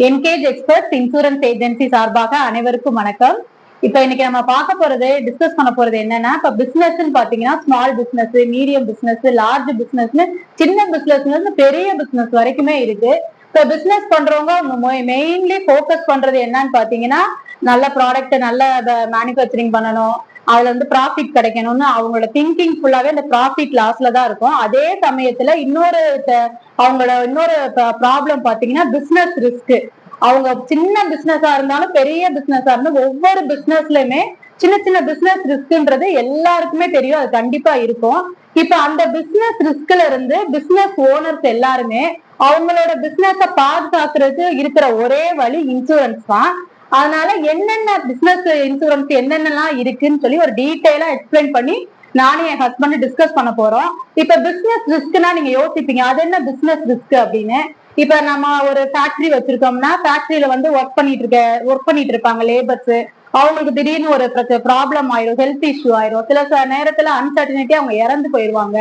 Engage experts insurance agency சார்பாக அனைவருக்கும் வணக்கம். இப்போ இன்னைக்கு நம்ம பார்க்க போறது டிஸ்கஸ் பண்ண போறது என்னன்னா இப்ப பிசினஸ்னு பாத்தீங்கன்னா small business medium business large பிசினஸ்னு சின்ன பிசினஸ்ல இருந்து பெரிய பிசினஸ் வரைக்குமே இருக்கு. இப்போ பிசினஸ் பண்றவங்க மெயின்லி ஃபோக்கஸ் பண்றது என்னன்னு பாத்தீங்கன்னா நல்ல ப்ராடக்ட் நல்ல மேனுஃபேக்சரிங் பண்ணணும். அதுல வந்து ப்ராஃபிட் கிடைக்கணும்னு அவங்களோட திங்கிங் ஃபுல்லாவே அந்த ப்ராஃபிட் லாஸ்ல தான் இருக்கும். அதே சமயத்துல இன்னொரு அவங்களோட இன்னொரு ப்ராப்ளம் பாத்தீங்கன்னா பிசினஸ் ரிஸ்க் அவங்க சின்ன பிசினஸா இருந்தாலும் பெரிய பிசினஸா இருந்தாலும் ஒவ்வொரு பிசினஸ்லயுமே சின்ன சின்ன பிசினஸ் ரிஸ்க்ன்றது எல்லாருக்குமே தெரியும். அது கண்டிப்பா இருக்கும். இப்ப அந்த பிசினஸ் ரிஸ்க்ல இருந்து பிசினஸ் ஓனர்ஸ் எல்லாருமே அவங்களோட பிசினஸ பாதுகாக்கிறது இருக்கிற ஒரே வழி இன்சூரன்ஸ் தான். அதனால என்னென்ன பிசினஸ் இன்சூரன்ஸ் என்னென்னலாம் இருக்குன்னு சொல்லி ஒரு டீட்டெயிலா எக்ஸ்பிளைன் பண்ணி நானும் என் ஹஸ்பண்ட் டிஸ்கஸ் பண்ண போறோம். இப்ப பிசினஸ் ரிஸ்க்னா நீங்க யோசிப்பீங்க. அது என்ன பிசினஸ் ரிஸ்க் அப்படின்னு? இப்ப நம்ம ஒரு ஃபேக்டரி வச்சிருக்கோம்னா ஃபேக்டரியில வந்து ஒர்க் பண்ணிட்டு இருக்க ஒர்க் பண்ணிட்டு இருப்பாங்க லேபர்ஸ் அவங்களுக்கு திடீர்னு ஒரு ப்ராப்ளம் ஆயிரும் ஹெல்த் இஷ்யூ ஆயிரும். சில சில நேரத்துல அன்சர்டனிட்டி அவங்க இறந்து போயிருவாங்க.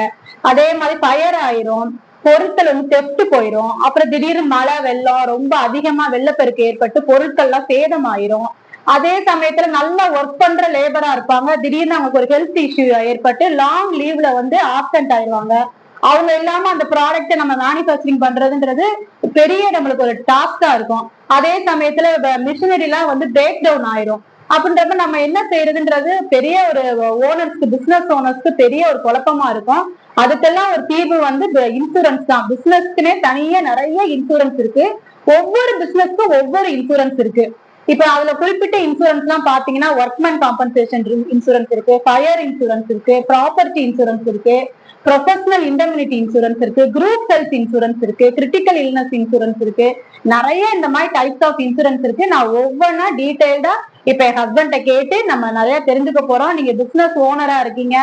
அதே மாதிரி ஃபயர் ஆயிரும். பொருட்கள் வந்து தெஃப்ட் போயிரும். அப்புறம் திடீர்னு மழை வெள்ளம் ரொம்ப அதிகமா வெள்ளப்பெருக்கு ஏற்பட்டு பொருட்கள்லாம் சேதம் ஆயிரும் அதே சமயத்துல நல்லா ஒர்க் பண்ற லேபரா இருப்பாங்க. திடீர்னு அவங்களுக்கு ஒரு ஹெல்த் இஷ்யூ ஏற்பட்டு லாங் லீவ்ல வந்து ஆப்சென்ட் ஆயிருவாங்க. அவங்க இல்லாம அந்த ப்ராடக்ட்டை நம்ம மேனுஃபேக்சரிங் பண்றதுன்றது பெரிய நம்மளுக்கு ஒரு டாஸ்கா இருக்கும். அதே சமயத்துல மிஷினரி எல்லாம் வந்து பிரேக் டவுன் ஆயிரும். அப்படின்றப்ப நம்ம என்ன செய்யறதுன்றது பெரிய ஒரு ஓனர்ஸ்க்கு பிசினஸ் ஓனர்ஸ்க்கு பெரிய ஒரு குழப்பமா இருக்கும். அதுக்கெல்லாம் ஒரு தீர்வு வந்து இன்சூரன்ஸ் தான். பிசினஸ்க்குனே தனியா நிறைய இன்சூரன்ஸ் இருக்கு. ஒவ்வொரு பிசினஸ்க்கும் ஒவ்வொரு இன்சூரன்ஸ் இருக்கு. இப்ப அதுல குறிப்பிட்ட இன்சூரன்ஸ் எல்லாம் பாத்தீங்கன்னா ஒர்க்மேன் காம்பன்சேஷன் இன்சூரன்ஸ் இருக்கு ஃபயர் இன்சூரன்ஸ் இருக்கு ப்ராப்பர்ட்டி இன்சூரன்ஸ் இருக்கு ப்ரொஃபஷனல் இண்டெமினிட்டி இன்சூரன்ஸ் இருக்கு குரூப் ஹெல்த் இன்சூரன்ஸ் இருக்கு கிரிட்டிக்கல் இல்னஸ் இன்சூரன்ஸ் இருக்கு. நிறைய இந்த மாதிரி டைப்ஸ் ஆஃப் இன்சூரன்ஸ் இருக்கு. நான் ஒவ்வொன்றா டீடைல்டா இப்ப என் ஹஸ்பண்ட கேட்டு நம்ம நிறைய தெரிஞ்சுக்க போறோம். நீங்க பிசினஸ் ஓனரா இருக்கீங்க.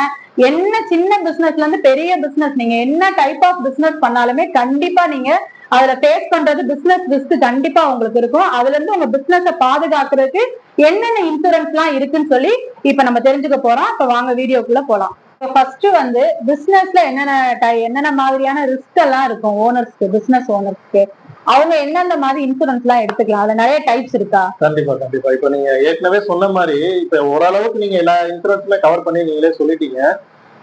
என்ன சின்ன பிசினஸ்ல இருந்து பெரிய பிசினஸ் நீங்க என்ன டைப் ஆஃப் பிசினஸ் பண்ணாலுமே கண்டிப்பா நீங்க அதுல ஃபேஸ் பண்றது பிசினஸ் ரிஸ்க் கண்டிப்பா உங்களுக்கு இருக்கும். அதுல இருந்து உங்க பிசினஸ பாதுகாக்கிறதுக்கு என்னென்ன இன்சூரன்ஸ் எல்லாம் இருக்குன்னு சொல்லி இப்ப நம்ம தெரிஞ்சுக்க போறோம். இப்ப வாங்க வீடியோக்குள்ள போலாம். ஃபர்ஸ்ட் வந்து பிசினஸ்ல என்னென்ன என்னென்ன மாதிரியான ரிஸ்க் எல்லாம் இருக்கும்? ஓனர்ஸ்க்கு பிசினஸ் ஓனர்ஸ்க்கு அவங்க எந்தெந்த மாதிரி இன்சூரன்ஸ் எல்லாம் எடுத்துக்கலாம்? அதுல நிறைய டைப்ஸ் இருக்கா? கண்டிப்பா கண்டிப்பா. இப்ப நீங்க ஏற்கனவே சொன்ன மாதிரி இப்ப ஓரளவுக்கு நீங்க எல்லா இன்சூரன்ஸ்ல கவர் பண்ணி நீங்களே சொல்லிட்டீங்க.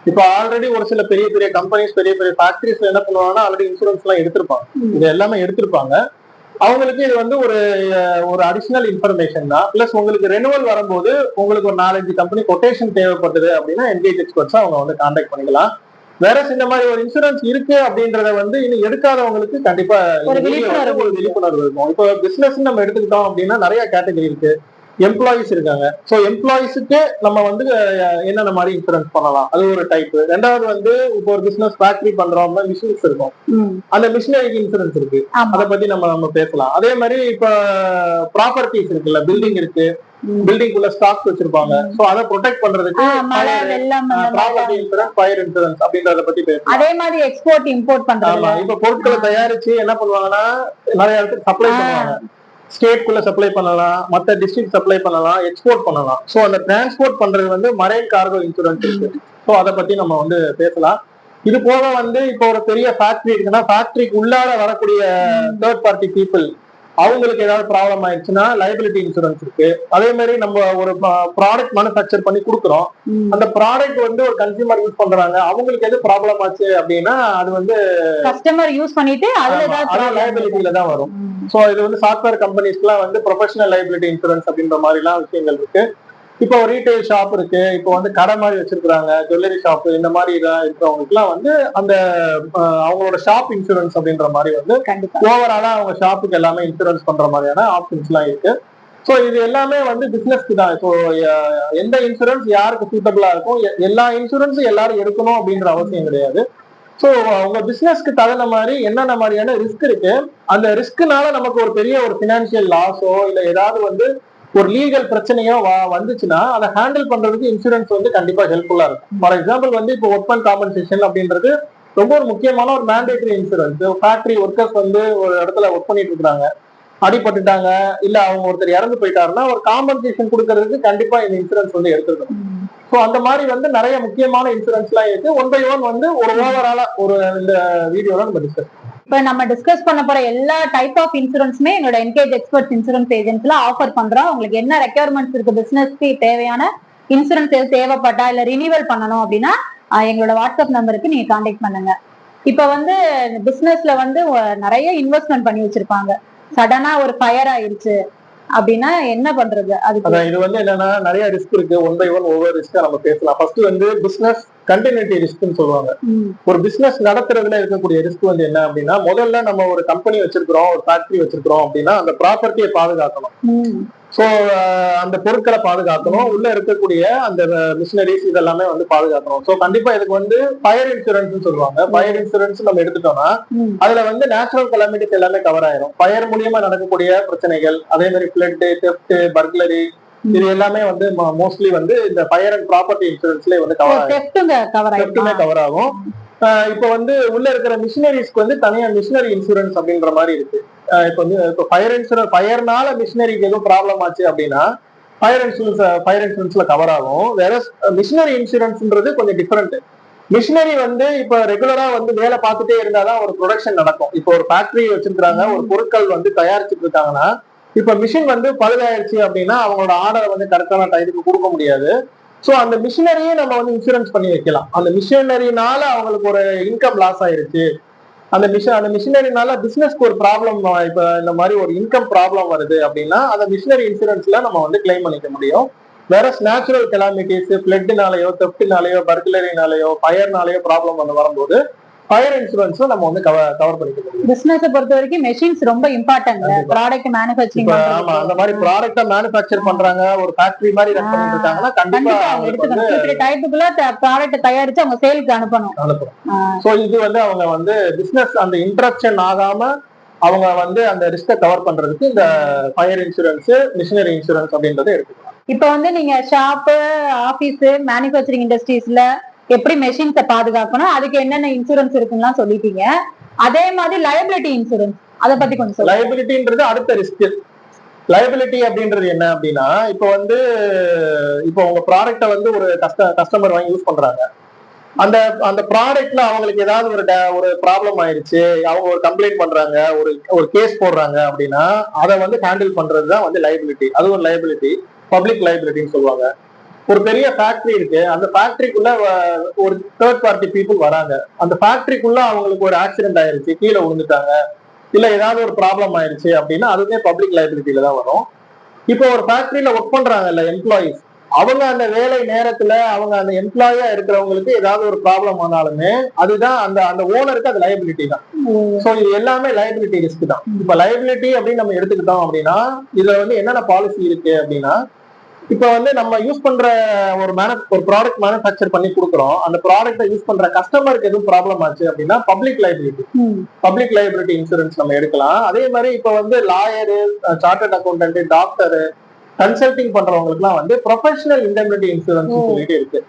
இப்ப ஆல்ரெடி ஒரு சில பெரிய பெரிய கம்பெனிஸ் பெரிய பெரிய ஃபேக்டரிஸ் என்ன பண்ணுவாங்கன்னா ஆல்ரெடி இன்சூரன்ஸ் எல்லாம் எடுத்திருப்பாங்க. இது எல்லாமே எடுத்திருப்பாங்க. அவங்களுக்கு இது வந்து ஒரு ஒரு அடிஷனல் இன்ஃபர்மேஷன் தான். பிளஸ் உங்களுக்கு ரெனுவல் வரும்போது உங்களுக்கு ஒரு நாலஞ்சு கம்பெனி கொட்டேஷன் தேவைப்படுது அப்படின்னா என்கேஜ் எக்ஸ்பர்ட்ஸ் அவங்க வந்து கான்டாக்ட் பண்ணிக்கலாம். வேற இந்த மாதிரி ஒரு இன்சூரன்ஸ் இருக்கு அப்படின்றத வந்து இன்னும் எடுக்காதவங்களுக்கு கண்டிப்பா ஒரு விழிப்புணர்வு இருக்கும். இப்போ பிசினஸ் நம்ம எடுத்துக்கிட்டோம் அப்படின்னா நிறைய கேட்டகரி இருக்கு. எம்ப்ளாயிஸ் இருக்காங்க. ஸோ எம்ப்ளாயிஸுக்கு நம்ம வந்து என்னென்ன மாதிரி இன்சூரன்ஸ் பண்ணலாம்? அது ஒரு டைப் ரெண்டாவது வந்து இப்போ ஒரு பிசினஸ் ஃபேக்டரி பண்றோம்னா மிஷின்ஸ் இருக்கும். அந்த மிஷினரிக்கு இன்சூரன்ஸ் இருக்கு. அதை பத்தி நம்ம நம்ம பேசலாம். அதே மாதிரி இப்ப ப்ராப்பர்ட்டிஸ் இருக்குல்ல பில்டிங் இருக்கு. ம். பில்டிங்குள்ள ஸ்டாக்ஸ் வச்சிருப்பாங்க. சோ அதை ப்ரொடெக்ட் பண்றதுக்கு ப்ராப்பர்ட்டி இன்சூரன்ஸ் ஃபயர் இன்சூரன்ஸ் அப்படின்றத பத்தி பேசலாம். அதே மாதிரி எக்ஸ்போர்ட் இம்போர்ட் பண்றது இப்ப பொருட்களை தயாரிச்சு என்ன பண்ணுவாங்கன்னா நிறைய இடத்துக்கு சப்ளை பண்ணுவாங்க. ஸ்டேட்குள்ள சப்ளை பண்ணலாம் மத்த டிஸ்ட்ரிக்ட் சப்ளை பண்ணலாம் எக்ஸ்போர்ட் பண்ணலாம். சோ அந்த டிரான்ஸ்போர்ட் பண்றது வந்து மரைன் கார்கோ இன்சூரன்ஸ் இருக்கு. ஸோ அதை பத்தி நம்ம வந்து பேசலாம். இது போக வந்து இப்போ ஒரு பெரிய ஃபேக்டரி இருக்குன்னா ஃபேக்டரிக்கு உள்ளார வரக்கூடிய தேர்ட் பார்ட்டி பீப்புள் அவங்களுக்கு ஏதாவது ப்ராப்ளம் ஆயிடுச்சுன்னா லைபிலிட்டி இன்சூரன்ஸ் இருக்கு. அதே மாதிரி நம்ம ஒரு ப்ராடக்ட் மேனுஃபேக்சர் பண்ணி கொடுக்குறோம். அந்த ப்ராடக்ட் வந்து ஒரு கன்சியூமர் யூஸ் பண்றாங்க. அவங்களுக்கு எது ப்ராப்ளம் ஆச்சு அப்படின்னா அது வந்து கஸ்டமர் யூஸ் பண்ணிட்டு லைபிலிட்டியில தான் வரும். சோ இது வந்து சாஃப்ட்வேர் கம்பெனிஸ்க்குலாம் வந்து ப்ரொஃபஷனல் லைபிலிட்டி இன்சூரன்ஸ் அப்படின்ற மாதிரி எல்லாம் விஷயங்கள் இருக்கு. இப்போ ரீட்டைல் ஷாப் இருக்கு. இப்போ வந்து கடை மாதிரி வச்சிருக்காங்க ஜுவல்லரி ஷாப் இந்த மாதிரி இதெல்லாம் இருக்கிறவங்களுக்குலாம் வந்து அந்த அவங்களோட ஷாப் இன்சூரன்ஸ் அப்படின்ற மாதிரி வந்து ஓவராலா அவங்க ஷாப்புக்கு எல்லாமே இன்சூரன்ஸ் பண்ற மாதிரியான ஆப்ஷன்ஸ் எல்லாம் இருக்கு. ஸோ இது எல்லாமே வந்து பிசினஸ்க்கு தான். ஸோ எந்த இன்சூரன்ஸ் யாருக்கு சூட்டபிளா இருக்கும் எல்லா இன்சூரன்ஸும் எல்லாரும் எடுக்கணும் அப்படின்ற அவசியம் கிடையாது. ஸோ உங்க பிசினஸ்க்கு தகுந்த மாதிரி என்னென்ன மாதிரியான ரிஸ்க் இருக்கு? அந்த ரிஸ்க்னால நமக்கு ஒரு பெரிய ஒரு பினான்சியல் லாஸோ இல்ல ஏதாவது வந்து ஒரு லீகல் பிரச்சனையோ வந்துச்சுன்னா அதை ஹேண்டில் பண்றதுக்கு இன்சூரன்ஸ் வந்து கண்டிப்பா ஹெல்ப்ஃபுல்லா இருக்கும். ஃபார் எக்ஸாம்பிள் வந்து இப்போ அண்ட் காம்பன்சேஷன் அப்படின்றது ரொம்ப ஒரு முக்கியமான ஒரு மேண்டேட்டரி இன்சூரன்ஸ் ஃபேக்டரி ஒர்க்கர்ஸ் வந்து ஒரு இடத்துல ஒர்க் பண்ணிட்டு இருக்காங்க அடிபட்டுட்டாங்க இல்ல அவங்க ஒருத்தர் இறந்து போயிட்டாருன்னா ஒரு காம்பன்சேஷன் கொடுக்கறதுக்கு கண்டிப்பா இந்த இன்சூரன்ஸ் வந்து எடுத்துக்கணும் ஸோ அந்த மாதிரி வந்து நிறைய முக்கியமான இன்சூரன்ஸ் எல்லாம் இருக்கு. ஒன் பை ஒன் வந்து ஒரு ஓவராலா ஒரு இந்த வீடியோல நம்ம டிஸ்கஸ் இப்ப நம்ம டிஸ்கஸ் பண்ண போற எல்லா டைப் ஆஃப் இன்சூரன்ஸுமே எங்களோட என்கேஜ் எக்ஸ்பர்ட் இன்சூரன்ஸ் ஏஜென்ட்ஸ்ல ஆஃபர் பண்றோம். உங்களுக்கு என்ன ரெக்யர்மெண்ட்ஸ் இருக்கு? பிசினஸ்க்கு தேவையான இன்சூரன்ஸ் எது தேவைப்பட்டா இல்ல ரினியூவல் பண்ணணும் அப்படின்னா எங்களோட வாட்ஸ்அப் நம்பருக்கு நீங்க காண்டாக்ட் பண்ணுங்க. இப்ப வந்து பிசினஸ்ல வந்து நிறைய இன்வெஸ்ட்மெண்ட் பண்ணி வச்சிருப்பாங்க. சடனா ஒரு ஃபயர் ஆயிருச்சு அப்படின்னா என்ன பண்றது? அது இது வந்து என்னன்னா நிறைய ரிஸ்க் இருக்கு. ஒன் பை ஒன் ஒவ்வொரு ரிஸ்க்கா நம்ம பேசலாம். ஃபர்ஸ்ட் வந்து பிசினஸ் கண்டினியூட்டி ரிஸ்க்னு சொல்லுவாங்க. ஒரு பிசினஸ் நடத்துறதுல இருக்கக்கூடிய ரிஸ்க் வந்து என்ன அப்படின்னா முதல்ல நம்ம ஒரு கம்பெனி வச்சிருக்கிறோம் ஒரு ஃபேக்டரி வச்சிருக்கிறோம் அப்படின்னா அந்த ப்ராப்பர்ட்டியை பாதுகாக்கணும். ஸோ அந்த பொருட்களை பாதுகாக்கணும். உள்ள இருக்கக்கூடிய அந்த மிஷினரிஸ் இதெல்லாமே வந்து பாதுகாக்கணும். ஸோ கண்டிப்பா இதுக்கு வந்து ஃபயர் இன்சூரன்ஸ் சொல்லுவாங்க. ஃபயர் இன்சூரன்ஸ் நம்ம எடுத்துட்டோம்னா அதுல வந்து நேச்சுரல் கலாமிட்டிஸ் எல்லாமே கவர் ஆயிரும். ஃபயர் மூலியமா நடக்கக்கூடிய பிரச்சனைகள் அதே மாதிரி பிளட் தெஃப்ட் பர்குலரி இது எல்லாமே வந்து மோஸ்ட்லி வந்து இந்த ஃபயர் அண்ட் ப்ராப்பர்ட்டி இன்சூரன்ஸ்ல வந்து கவர் கவர் ஆகும். இப்போ வந்து உள்ள இருக்கிற மிஷினரிஸ்க்கு வந்து தனியா மிஷினரி இன்சூரன்ஸ் அப்படின்ற மாதிரி இருக்கு. இப்போ வந்து இப்போ ஃபயர் இன்சூரன்ஸ் ஃபயர்னால மிஷினரிக்கு எதுவும் ப்ராப்ளம் ஆச்சு அப்படின்னா ஃபயர் இன்சூரன்ஸ் ஃபயர் இன்சூரன்ஸ்ல கவர் ஆகும். வேற மிஷினரி இன்சூரன்ஸ்ன்றது கொஞ்சம் டிஃபரெண்ட் மிஷினரி வந்து இப்போ ரெகுலரா வந்து வேலை பார்த்துட்டே இருந்தாதான் ஒரு ப்ரொடக்ஷன் நடக்கும். இப்போ ஒரு ஃபேக்டரி வச்சிருக்காங்க ஒரு பொருட்கள் வந்து தயாரிச்சுட்டு இருக்காங்கன்னா இப்ப மிஷின் வந்து பழுதாயிருச்சு அப்படின்னா அவங்களோட ஆர்டரை வந்து கரெக்டான டைத்துக்கு கொடுக்க முடியாது. ஸோ அந்த மிஷினரியே நம்ம வந்து இன்சூரன்ஸ் பண்ணி வைக்கலாம். அந்த மிஷினரினால அவங்களுக்கு ஒரு இன்கம் லாஸ் ஆயிருச்சு. அந்த மிஷின் அந்த மிஷினரினால பிசினஸ்க்கு ஒரு ப்ராப்ளம் இப்ப இந்த மாதிரி ஒரு இன்கம் ப்ராப்ளம் வருது அப்படின்னா அந்த மிஷினரி இன்சூரன்ஸ்ல நம்ம வந்து கிளைம் பண்ணிக்க முடியும். வேற நேச்சுரல் கெலாமிட்டிஸ் பிளட்னாலயோ தெப்டினாலயோ பர்குலரினாலயோ ஃபயர்னாலயோ ப்ராப்ளம் வந்து வரும்போது ஃபயர் இன்சூரன்ஸும் நம்ம வந்து கவர் பண்ணிக்க முடியும். பிசினஸ் பொறுத்த வரைக்கும் மெஷின்ஸ் ரொம்ப இம்பார்ட்டன்ட். ப்ராடக்ட் மேனுஃபேக்சரிங் ஆமா அந்த மாதிரி ப்ராடக்ட்டா மேனுஃபேக்சர் பண்றாங்க. ஒரு ஃபேக்டரி மாதிரி ரன் பண்ணிட்டு இருக்காங்கன்னா கண்டிப்பா அவங்க எடுத்துக்கணும். டைப்புக்குள்ள ப்ராடக்ட் தயாரிச்சு அவங்க சேலுக்கு அனுப்பணும். அனுப்பணும். சோ இது வந்து அவங்க வந்து பிசினஸ் அந்த இன்ட்ரப்ஷன் ஆகாம அவங்க வந்து அந்த ரிஸ்கை கவர் பண்றதுக்கு இந்த ஃபயர் இன்சூரன்ஸ் மிஷினரி இன்சூரன்ஸ் அப்படின்றத எடுத்துக்கலாம். இப்ப வந்து நீங்க ஷாப் ஆபீஸ் மேனுஃபேக்சரிங் இண்டஸ்ட்ரீஸ்ல எப்படி மெஷின்ஸை பாதுகாக்கணும் அதுக்கு என்னென்ன இன்சூரன்ஸ் இருக்குன்னு சொல்லிட்டீங்க. அதே மாதிரி லயபிலிட்டி இன்சூரன்ஸ் அதை பத்தி கொஞ்சம் லயபிலிட்டின்றது லைபிலிட்டின்றது அடுத்த ரிஸ்க் லைபிலிட்டி அப்படின்றது என்ன அப்படின்னா இப்போ வந்து இப்போ உங்க ப்ராடக்ட்டை வந்து ஒரு கஸ்ட கஸ்டமர் வாங்கி யூஸ் பண்றாங்க. அந்த அந்த ப்ராடக்ட்ல அவங்களுக்கு ஏதாவது ஒரு ஒரு ப்ராப்ளம் ஆயிடுச்சு அவங்க ஒரு கம்ப்ளைண்ட் பண்றாங்க ஒரு ஒரு கேஸ் போடுறாங்க அப்படின்னா அதை வந்து ஹேண்டில் பண்றது தான் வந்து லைபிலிட்டி அது ஒரு லைபிலிட்டி பப்ளிக் லைபிலிட்டின்னு சொல்லுவாங்க. ஒரு பெரிய ஃபேக்டரி இருக்கு. அந்த ஃபேக்டரிக்குள்ள ஒரு தேர்ட் பார்ட்டி பீப்புள் வராங்க. அந்த ஃபேக்டரிக்குள்ள அவங்களுக்கு ஒரு ஆக்சிடென்ட் ஆயிருச்சு. கீழே விழுந்துட்டாங்க. இல்ல ஏதாவது ஒரு ப்ராப்ளம் ஆயிருச்சு அப்படின்னா அதுவுமே பப்ளிக் லைபிலிட்டியில தான் வரும். இப்போ ஒரு ஃபேக்டரியில ஒர்க் பண்றாங்கல்ல எம்ப்ளாயிஸ் அவங்க அந்த வேலை நேரத்துல அவங்க அந்த எம்ப்ளாயா இருக்கிறவங்களுக்கு ஏதாவது ஒரு ப்ராப்ளம் ஆனாலுமே அதுதான் அந்த அந்த ஓனருக்கு அது லைபிலிட்டி தான். சோ இது எல்லாமே லைபிலிட்டி ரிஸ்க் தான். இப்ப லைபிலிட்டி அப்படின்னு நம்ம எடுத்துக்கிட்டோம் அப்படின்னா இதுல வந்து என்னென்ன பாலிசி இருக்கு அப்படின்னா இப்ப வந்து நம்ம யூஸ் பண்ற ஒரு மேன ஒரு ப்ராடக்ட் மேனுஃபேக்சர் பண்ணி கொடுக்குறோம். அந்த ப்ராடக்ட்டை யூஸ் பண்ற கஸ்டமருக்கு எதுவும் ப்ராப்ளம் ஆச்சு அப்படின்னா public liability public liability insurance நம்ம எடுக்கலாம். அதே மாதிரி இப்ப வந்து lawyer chartered accountant doctor consulting பண்றவங்களுக்குலாம் வந்து ப்ரொஃபஷனல் இண்டெமினிட்டி இன்சூரன்ஸ். சொல்லிட்டு இருக்கு.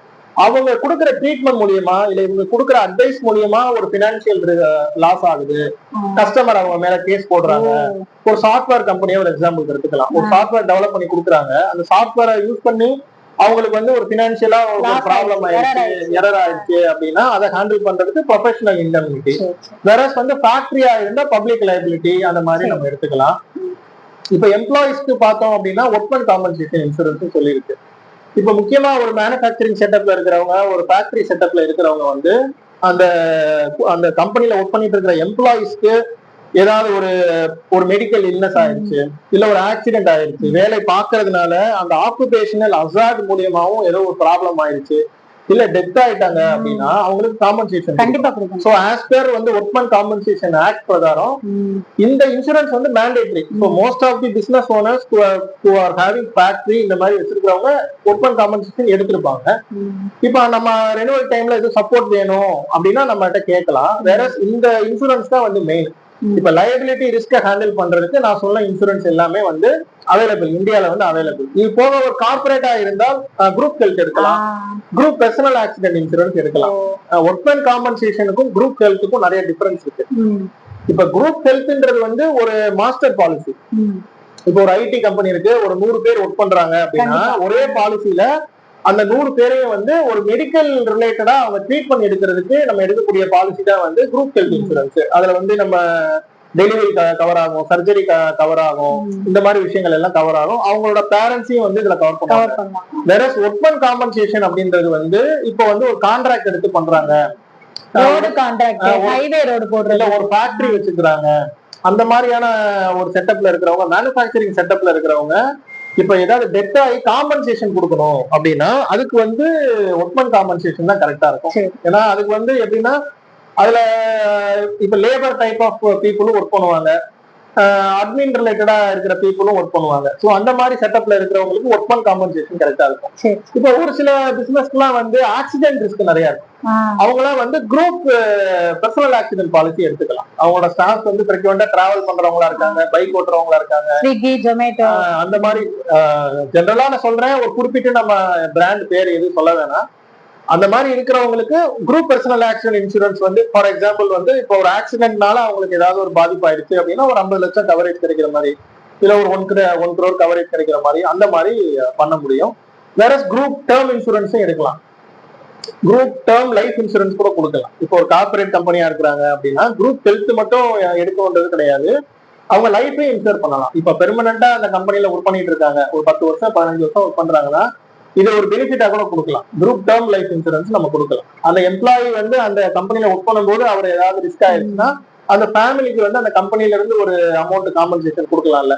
அவங்க கொடுக்குற ட்ரீட்மெண்ட் மூலியமா இல்ல இவங்க கொடுக்குற அட்வைஸ் மூலியமா ஒரு பினான்சியல் லாஸ் ஆகுது. கஸ்டமர் அவங்க மேல கேஸ் போடுறாங்க. ஒரு சாஃப்ட்வேர் கம்பெனியை ஒரு எக்ஸாம்பிள் எடுத்துக்கலாம். ஒரு சாஃப்ட்வேர் டெவலப் பண்ணி கொடுக்குறாங்க. அந்த சாஃப்ட்வேரை யூஸ் பண்ணி அவங்களுக்கு வந்து ஒரு பினான்சியலா ஒரு ப்ராப்ளம் ஆயிடுச்சு. எரர் ஆயிடுச்சு அப்படின்னா அதை ஹேண்டில் பண்றதுக்கு ப்ரொஃபஷனல் சரி. வேறஸ் வந்து ஃபேக்டரியா இருந்தா பப்ளிக் லைபிலிட்டி அந்த மாதிரி. நம்ம எடுத்துக்கலாம். இப்ப எம்ப்ளாயிஸ்க்கு பார்த்தோம் அப்படின்னா ஒர்க்மன் காம்பன்சேஷன் இன்சூரன்ஸ் சொல்லியிருக்கு. இப்ப முக்கியமா ஒரு மேனுஃபேக்சரிங் செட்டப்ல இருக்கிறவங்க ஒரு ஃபேக்டரி செட்டப்ல இருக்கிறவங்க வந்து அந்த அந்த கம்பெனில ஒர்க் பண்ணிட்டு இருக்கிற எம்ப்ளாயிஸ்க்கு ஏதாவது ஒரு ஒரு மெடிக்கல் இல்னஸ் ஆயிருச்சு இல்ல ஒரு ஆக்சிடென்ட் ஆயிருச்சு வேலை பாக்குறதுனால அந்த ஆக்குபேஷனல் அசாட் மூலியமாவும் ஏதோ ஒரு ப்ராப்ளம் ஆயிருச்சு இல்ல டெத் ஆயிட்டாங்க அப்படின்னா அவங்களுக்கு காம்பன்சேஷன் கண்டிப்பா சோ ஆஸ் per வந்து ஒர்க்மன் காம்பன்சேஷன் ஆக்ட் பிரகாரம் இந்த இன்சூரன்ஸ் வந்து மேண்டேட்டரி இப்போ most of the business owners who are having factory இந்த மாதிரி வச்சிருக்கிறவங்க ஒர்க்மன் காம்பன்சேஷன் எடுத்திருப்பாங்க. இப்போ நம்ம ரெனுவல் டைம்ல எதுவும் சப்போர்ட் வேணும் அப்படின்னா நம்மகிட்ட கேட்கலாம். வேற இந்த இன்சூரன்ஸ் தான் வந்து மெயின். இப்ப லயபிலிட்டி ரிஸ்க ஹேண்டில் பண்றதுக்கு நான் சொன்ன இன்சூரன்ஸ் எல்லாமே வந்து அவைலபிள் இந்தியால வந்து அவைலபிள் இது போக ஒரு கார்பரேட்டா இருந்தால் குரூப் ஹெல்த் எடுக்கலாம். குரூப் பர்சனல் ஆக்சிடென்ட் இன்சூரன்ஸ் எடுக்கலாம். ஒர்க்மேன் காம்பன்சேஷனுக்கும் குரூப் ஹெல்த்துக்கும் நிறைய டிஃபரன்ஸ் இருக்கு. இப்ப குரூப் ஹெல்த்ன்றது வந்து ஒரு மாஸ்டர் பாலிசி. இப்போ ஒரு ஐடி கம்பெனி இருக்கு ஒரு நூறு பேர் ஒர்க் பண்றாங்க அப்படின்னா. ஒரே பாலிசில அந்த நூறு பேரையும் வந்து ஒரு மெடிக்கல் ரிலேட்டடா அவங்க ட்ரீட்மெண்ட் எடுக்கிறதுக்கு நம்ம எடுக்கக்கூடிய பாலிசி தான் வந்து குரூப் ஹெல்த் இன்சூரன்ஸ் அதுல வந்து நம்ம டெலிவரி கவர் ஆகும் சர்ஜரி கவர் ஆகும் இந்த மாதிரி விஷயங்கள் எல்லாம் கவர் ஆகும். அவங்களோட பேரண்ட்ஸையும் வந்து இதுல கவர் பண்ணுவாங்க. வேற ஒர்க்மன் காம்பன்சேஷன் அப்படின்றது வந்து இப்போ வந்து ஒரு கான்ட்ராக்ட் எடுத்து பண்றாங்க. ரோடு கான்ட்ராக்ட் ஹைவே ரோடு போடுறது. ஒரு ஃபேக்டரி வச்சுக்கிறாங்க. அந்த மாதிரியான ஒரு செட்டப்ல இருக்கிறவங்க மேனுஃபேக்சரிங் செட்டப்ல இருக்கிறவங்க இப்ப ஏதாவது டெத் ஆகி காம்பன்சேஷன் கொடுக்கணும் அப்படின்னா அதுக்கு வந்து ஒர்க்மன் காம்பன்சேஷன் தான் கரெக்டா இருக்கும். ஏன்னா அதுக்கு வந்து எப்படின்னா அதுல இப்ப லேபர் டைப் ஆஃப் பீப்புளும் ஒர்க் பண்ணுவாங்க அட்மின் ரிலேட்டடா இருக்கிற பீப்புளும் ஒர்க் பண்ணுவாங்க. சோ அந்த மாதிரி செட்டப்ல இருக்கிறவங்களுக்கு ஒர்க்மன் காம்பன்சேஷன் கரெக்டா இருக்கும். இப்போ ஒரு சில பிசினஸ்க்குலாம் வந்து ஆக்சிடென்ட் ரிஸ்க் நிறைய இருக்கும். அவங்களாம் வந்து குரூப் பர்சனல் ஆக்சிடென்ட் பாலிசி எடுத்துக்கலாம். அவங்களோட ஸ்டாஃப் வந்து ஃப்ரீக்வெண்டா டிராவல் பண்றவங்களா இருக்காங்க பைக் ஓட்டுறவங்களா இருக்காங்க. ஸ்விக்கி ஜொமேட்டோ அந்த மாதிரி ஜென்ரலா நான் சொல்றேன். ஒரு குறிப்பிட்ட நம்ம பிராண்ட் பேர் எதுவும் சொல்ல வேணாம். அந்த மாதிரி இருக்கிறவங்களுக்கு குரூப் பர்சனல் ஆக்சிடென்ட் இன்சூரன்ஸ் வந்து ஃபார் எக்ஸாம்பிள் வந்து இப்போ ஒரு ஆக்சிடென்ட்னால அவங்களுக்கு ஏதாவது ஒரு பாதிப்பு ஆயிடுச்சு அப்படின்னா ஒரு ஐம்பது லட்சம் கவரேஜ் கிடைக்கிற மாதிரி இல்ல ஒரு ஒன் ஒன் crore கவரேஜ் கிடைக்கிற மாதிரி அந்த மாதிரி பண்ண முடியும். வேற குரூப் டேர்ம் இன்சூரன்ஸும் எடுக்கலாம். குரூப் டேர்ம் லைஃப் இன்சூரன்ஸ் கூட கொடுக்கலாம். இப்போ ஒரு கார்பரேட் கம்பெனியா இருக்கிறாங்க அப்படின்னா குரூப் ஹெல்த் மட்டும் எடுக்கணுன்றது கிடையாது. அவங்க லைஃபையும் இன்சூர் பண்ணலாம். இப்போ பெர்மனண்டா அந்த கம்பெனில ஒர்க் பண்ணிட்டு இருக்காங்க. ஒரு பத்து வருஷம் பதினஞ்சு வருஷம் ஒர்க் பண்றாங்கன்னா இதை ஒரு பெனிஃபிட்டா கூட கொடுக்கலாம். குரூப் டேர்ம் லைஃப் இன்சூரன்ஸ் நம்ம கொடுக்கலாம். அந்த எம்ப்ளாயி வந்து அந்த கம்பெனில ஒர்க் பண்ணும்போது அவர் ஏதாவது ரிஸ்க் ஆயிடுச்சுன்னா அந்த ஃபேமிலிக்கு வந்து அந்த கம்பெனில இருந்து ஒரு அமௌண்ட் காம்பன்சேஷன் கொடுக்கலாம்ல.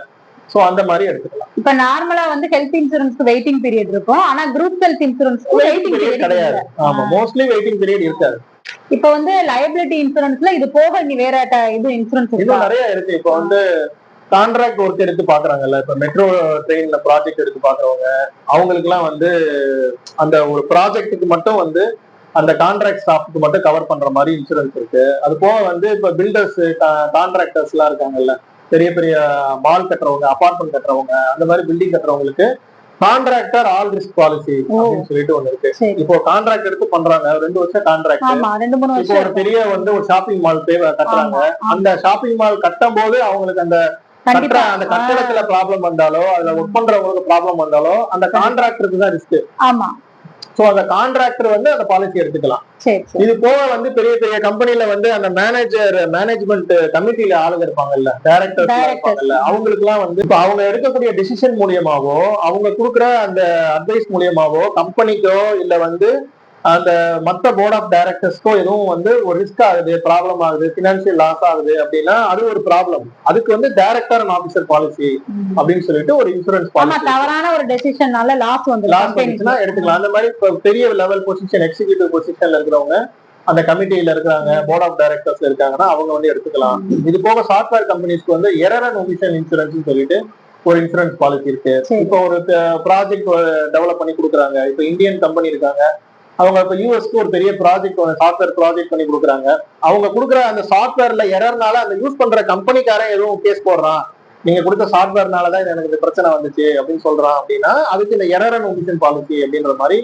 சோ அந்த மாதிரி எடுத்துக்கலாம். இப்ப நார்மலா வந்து ஹெல்த் இன்சூரன்ஸ்க்கு வெயிட்டிங் பீரியட் இருக்கும். ஆனா குரூப் ஹெல்த் இன்சூரன்ஸ்க்கு வெயிட்டிங் Period பீரியட் கிடையாது. ஆமா மோஸ்ட்லி வெயிட்டிங் பீரியட் இருக்காது. இப்ப வந்து லயபிலிட்டி இன்சூரன்ஸ்ல இது போக நீ வேற இது இன்சூரன்ஸ் இன்னும் நிறைய இருக்கு. இப்போ வந்து கான்ட்ராக்ட் ஒர்க் எடுத்து பாக்குறாங்கல்ல. இப்ப மெட்ரோ ட்ரெயின்ல ப்ராஜெக்ட் எடுத்து பாக்குறவங்க அவங்களுக்கு எல்லாம் வந்து அந்த ஒரு ப்ராஜெக்ட்டுக்கு மட்டும் வந்து அந்த கான்ட்ராக்ட் ஸ்டாஃப்க்கு மட்டும் கவர் பண்ற மாதிரி இன்சூரன்ஸ் இருக்கு. அது போக வந்து இப்ப பில்டர்ஸ் கான்ட்ராக்டர்ஸ் எல்லாம் இருக்காங்கல்ல. பெரிய பெரிய மால் கட்டுறவங்க அபார்ட்மெண்ட் கட்டுறவங்க அந்த மாதிரி பில்டிங் கட்டுறவங்களுக்கு கான்ட்ராக்டர் ஆல் ரிஸ்க் பாலிசி அப்படின்னு சொல்லிட்டு ஒண்ணு இருக்கு. இப்போ கான்ட்ராக்ட் எடுத்து பண்றாங்க. ரெண்டு வருஷம் கான்ட்ராக்ட் இப்போ ஒரு பெரிய வந்து ஒரு ஷாப்பிங் மால் கட்டுறாங்க. அந்த ஷாப்பிங் மால் கட்டும் போது அவங்களுக்கு அந்த கண்டிப்பா. அந்த கட்டடத்துல ப்ராப்ளம் வந்தாலோ அதுல ஒர்க் பண்றவங்களுக்கு ப்ராப்ளம் வந்தாலோ அந்த கான்ட்ராக்டருக்கு தான் ரிஸ்க் ஆமா. சோ அந்த கான்ட்ராக்டர் வந்து அந்த பாலிசி எடுத்துக்கலாம். இது போக வந்து பெரிய பெரிய கம்பெனில வந்து அந்த மேனேஜர் மேனேஜ்மெண்ட் கமிட்டில ஆளுங்க இருப்பாங்கல்ல Directors. இருப்பாங்கல்ல அவங்களுக்கு எல்லாம் வந்து இப்ப அவங்க எடுக்கக்கூடிய டிசிஷன் மூலியமாவோ அவங்க கொடுக்குற அந்த அட்வைஸ் மூலியமாவோ கம்பெனிக்கோ இல்ல வந்து அந்த மத்த போர்ட் ஆஃப் டைரக்டர்ஸ்க்கோ எதுவும் வந்து ஒரு ரிஸ்க் ஆகுது ப்ராப்ளம் ஆகுது பினான்சியல் லாஸ் ஆகுது அப்படின்னா அது ஒரு ப்ராப்ளம் அதுக்கு வந்து டைரக்டர் அண்ட் ஆபீசர் பாலிசி. அப்படின்னு சொல்லிட்டு ஒரு இன்சூரன்ஸ் பாலிசி தவறான ஒரு டெசிஷன்னால லாஸ் வந்து லாஸ் வந்துச்சுன்னா எடுத்துக்கலாம். அந்த மாதிரி இப்ப பெரிய லெவல் பொசிஷன் எக்ஸிகியூட்டிவ் பொசிஷன்ல இருக்கிறவங்க அந்த கமிட்டியில இருக்காங்க போர்ட் ஆஃப் டைரக்டர்ஸ் இருக்காங்கன்னா அவங்க வந்து எடுத்துக்கலாம். இது போக சாஃப்ட்வேர் கம்பெனிஸ்க்கு வந்து எரர் அண்ட் ஒமிஷன் இன்சூரன்ஸ் சொல்லிட்டு ஒரு இன்சூரன்ஸ் பாலிசி இருக்கு. இப்போ ஒரு ப்ராஜெக்ட் டெவலப் பண்ணி கொடுக்குறாங்க. இப்போ இந்தியன் கம்பெனி இருக்காங்க. அவங்க இப்ப யூஎஸ்க்கு ஒரு பெரிய ப்ராஜெக்ட் சாஃப்ட்வேர் ப்ராஜெக்ட் பண்ணி கொடுக்குறாங்க. அவங்க கொடுக்குற அந்த சாஃப்ட்வேர்ல எரர்னால அந்த யூஸ் பண்ற கம்பெனிக்காரன் எதுவும் கேஸ் போடுறான். நீங்க கொடுத்த சாஃப்ட்வேர்னால தான் எனக்கு இந்த பிரச்சனை வந்துச்சு அப்படின்னு சொல்றான் அப்படின்னா அதுக்கு இந்த எரர் அண்ட் ஒமிஷன் பாலிசி அப்படின்ற மாதிரி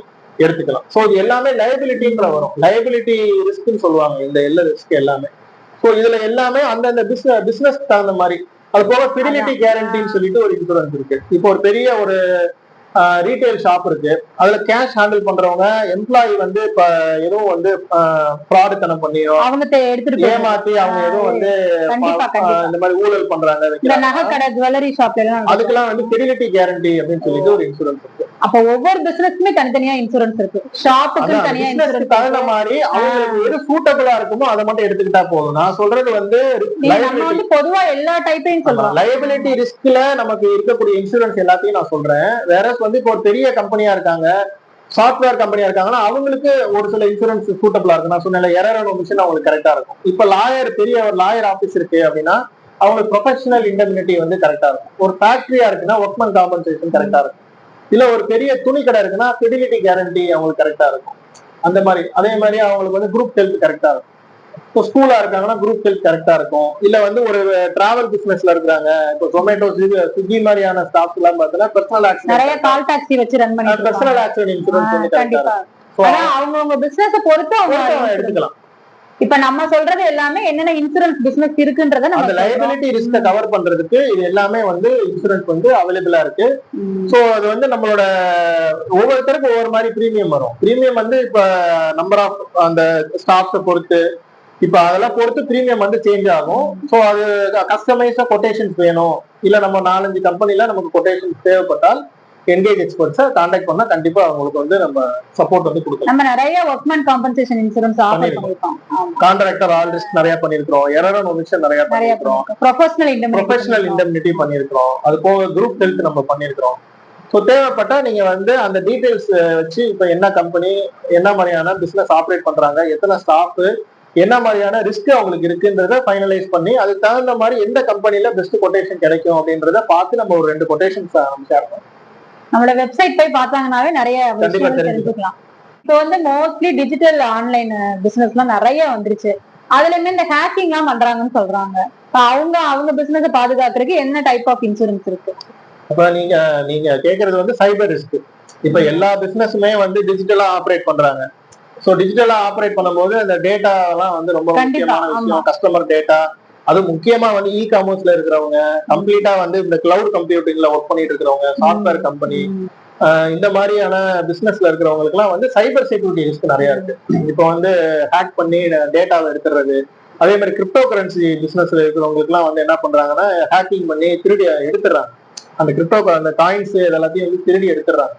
எடுத்துக்கலாம். சோ இது எல்லாமே லயபிலிட்டின்ற வரும். லயபிலிட்டி ரிஸ்க்னு சொல்லுவாங்க. இந்த எல்லா ரிஸ்க் எல்லாமே. சோ இதுல எல்லாமே அந்தந்த பிசினஸ் பிசினஸ் தகுந்த மாதிரி. அது போக ஃபிடிலிட்டி கேரண்டின்னு சொல்லிட்டு ஒரு இன்சூரன்ஸ் இருக்கு. இப்போ ஒரு பெரிய ஒரு ரீட்டைல் ஷாப் இருக்கு. அதுல கேஷ் ஹேண்டில் பண்றவங்க எம்ப்ளாயி வந்து இப்ப எதுவும் வந்து ஃப்ராடு தனம் பண்ணியோ அவங்க எடுத்துட்டு ஏமாத்தி அவங்க எதுவும் வந்து. இந்த மாதிரி ஊழல் பண்றாங்க இந்த. நகை கடை ஜுவல்லரி ஷாப்ல எல்லாம். அதுக்கெல்லாம் வந்து ஃபிடிலிட்டி கேரண்டி அப்படின்னு சொல்லிட்டு ஒரு இன்சூரன்ஸ் இருக்கு. அப்ப ஒவ்வொரு பிசினஸ்க்குமே தனித்தனியா இன்சூரன்ஸ் இருக்கு. ஷாப்புக்கு தனியா இன்சூரன்ஸ் தகுந்த மாதிரி அவங்களுக்கு எது சூட்டபிளா இருக்குமோ அதை மட்டும் எடுத்துக்கிட்டா போதும். நான் சொல்றது வந்து நீங்க நம்ம வந்து பொதுவா எல்லா டைப்பையும் சொல்றோம். லைபிலிட்டி ரிஸ்க்ல நமக்கு இருக்கக்கூடிய இன்சூரன்ஸ் எல்லாத்தையும் நான் சொல்றேன். வேற வந்து இப்போ ஒரு பெரிய கம்பெனியா இருக்காங்க சாஃப்ட்வேர் கம்பெனியா இருக்காங்கன்னா அவங்களுக்கு ஒரு சில இன்சூரன்ஸ் சூட்டபிளா இருக்கு நான் சொன்ன எரர் அவங்களுக்கு கரெக்டா இருக்கும். இப்ப லாயர் பெரிய ஒரு லாயர் ஆபீஸ் இருக்கு அப்படின்னா அவங்களுக்கு ப்ரொஃபஷனல் இண்டெமினிட்டி வந்து கரெக்டா இருக்கும். ஒரு ஃபேக்டரியா இருக்குன்னா ஒர்க்மன் காம்பன்சேஷன் கரெக்டா இருக்கும். இல்ல ஒரு பெரிய துணி கடை இருக்குன்னா ஃபிடிலிட்டி கேரண்டி அவங்களுக்கு கரெக்டா இருக்கும். அந்த மாதிரி அதே மாதிரி அவங்களுக்கு வந்து குரூப் ஹெல்த் கரெக்டா இருக்கும். இப்போ ஸ்கூலா இருக்காங்கன்னா குரூப் ஹெல்த் கரெக்டா இருக்கும். இல்ல வந்து ஒரு டிராவல் பிசினஸ்ல இருக்கிறாங்க. இப்போ ஜொமேட்டோ ஸ்விக்கி மாதிரியான ஸ்டாஃப்ஸ் எல்லாம் பார்த்தீங்கன்னா பர்சனல் நிறைய ஆக்சிடென்ட் கால் டாக்ஸி வச்சு ரன் பண்ணிட்டு பர்சனல் இருக்காங்க. ஆக்சிடென்ட் இன்சூரன்ஸ் வந்து கரெக்டா ஆனா அவங்கவங்க பிசினஸ் பொறுத்து அவங்க அவங்க எடுத்துக்கலாம். இப்ப நம்ம சொல்றது எல்லாமே என்னென்ன இன்சூரன்ஸ் பிசினஸ் இருக்குன்றத நம்ம அந்த. லைபிலிட்டி ரிஸ்க கவர் பண்றதுக்கு இது எல்லாமே வந்து இன்சூரன்ஸ் வந்து அவைலபிளா இருக்கு. சோ அது வந்து நம்மளோட ஒவ்வொருத்தருக்கும் ஒவ்வொரு மாதிரி பிரீமியம் வரும். பிரீமியம் வந்து இப்ப நம்பர் ஆஃப் அந்த ஸ்டாஃப்ஸை பொறுத்து இப்ப அதெல்லாம் பொறுத்து பிரீமியம் வந்து சேஞ்ச் ஆகும். சோ அது கஸ்டமைஸா கொட்டேஷன்ஸ் வேணும். இல்ல நம்ம நாலஞ்சு கம்பெனில நமக்கு கொட்டேஷன்ஸ் தேவைப்பட்டால் என்கேஜ் எக்ஸ்பர்ட்ஸை கான்டாக்ட் பண்ணா கண்டிப்பா அவங்களுக்கு வந்து நம்ம சப்போர்ட் வந்து கொடுக்கலாம். நம்ம நிறைய ஒர்க்மேன் காம்பன்சேஷன் இன்சூரன்ஸ் ஆஃபர் பண்ணிருக்கோம். பண்ணிருக்கோம். கான்ட்ராக்டர் ஆல் ரிஸ்க் நிறைய பண்ணிருக்கிறோம். எரர் அண்ட் ஒமிஷன் நிறைய பண்ணிருக்கிறோம். ப்ரொஃபஷனல் ப்ரொஃபஷனல் இண்டெம்னிட்டி பண்ணியிருக்கிறோம் அது போக குரூப் ஹெல்த் நம்ம பண்ணியிருக்கிறோம் ஸோ தேவைப்பட்டா நீங்க வந்து அந்த டீடைல்ஸ் வச்சு இப்போ என்ன கம்பெனி என்ன மாதிரியான பிசினஸ் ஆப்ரேட் பண்றாங்க எத்தனை ஸ்டாஃப் என்ன மாதிரியான ரிஸ்க் அவங்களுக்கு இருக்குன்றத ஃபைனலைஸ் பண்ணி அதுக்கு தகுந்த மாதிரி எந்த கம்பெனில பெஸ்ட் கொட்டேஷன் கிடைக்கும் அப்படின்றத பார்த்து நம்ம ஒரு ரெண்டு கொட்டேஷன்ஸ் நம்ம ஷேர் பண்ணோம் நம்மளோட வெப்சைட் போய் பார்த்தாங்கனாவே நிறைய தெரிஞ்சுக்கலாம். இப்போ வந்து மோஸ்ட்லி டிஜிட்டல் ஆன்லைன் பிசினஸ்லாம் நிறைய வந்துருச்சு. அதுல இருந்து இந்த ஹேக்கிங் எல்லாம் பண்றாங்கன்னு சொல்றாங்க. அவங்க அவங்க பிசினஸ் பாதுகாக்கிறதுக்கு என்ன டைப் ஆஃப் இன்சூரன்ஸ் இருக்கு? அப்ப நீங்க நீங்க கேக்குறது வந்து சைபர் ரிஸ்க் இப்ப எல்லா பிசினஸுமே வந்து டிஜிட்டலா ஆப்ரேட் பண்றாங்க. சோ டிஜிட்டலா ஆப்ரேட் பண்ணும்போது அந்த டேட்டா எல்லாம் வந்து ரொம்ப முக்கியமான விஷயம். கஸ்டமர் டேட்டா அது முக்கியமா வந்து இ காமர்ஸ்ல இருக்கிறவங்க கம்ப்ளீட்டா வந்து இந்த கிளவுட் கம்ப்யூட்டிங்ல ஒர்க் பண்ணிட்டு இருக்கிறவங்க சாஃப்ட்வேர் கம்பெனி இந்த மாதிரியான பிசினஸ்ல இருக்கிறவங்களுக்கு எல்லாம் வந்து சைபர் செக்யூரிட்டி ரிஸ்க் நிறைய இருக்கு. இப்போ வந்து ஹேக் பண்ணி டேட்டாவை எடுத்துறது அதே மாதிரி கிரிப்டோ கரன்சி பிசினஸ்ல இருக்கிறவங்களுக்கு எல்லாம் வந்து என்ன பண்றாங்கன்னா ஹேக்கிங் பண்ணி திருடி எடுத்துடுறாங்க. அந்த கிரிப்டோ அந்த காயின்ஸ் இதெல்லாத்தையும் வந்து திருடி எடுத்துடுறாங்க.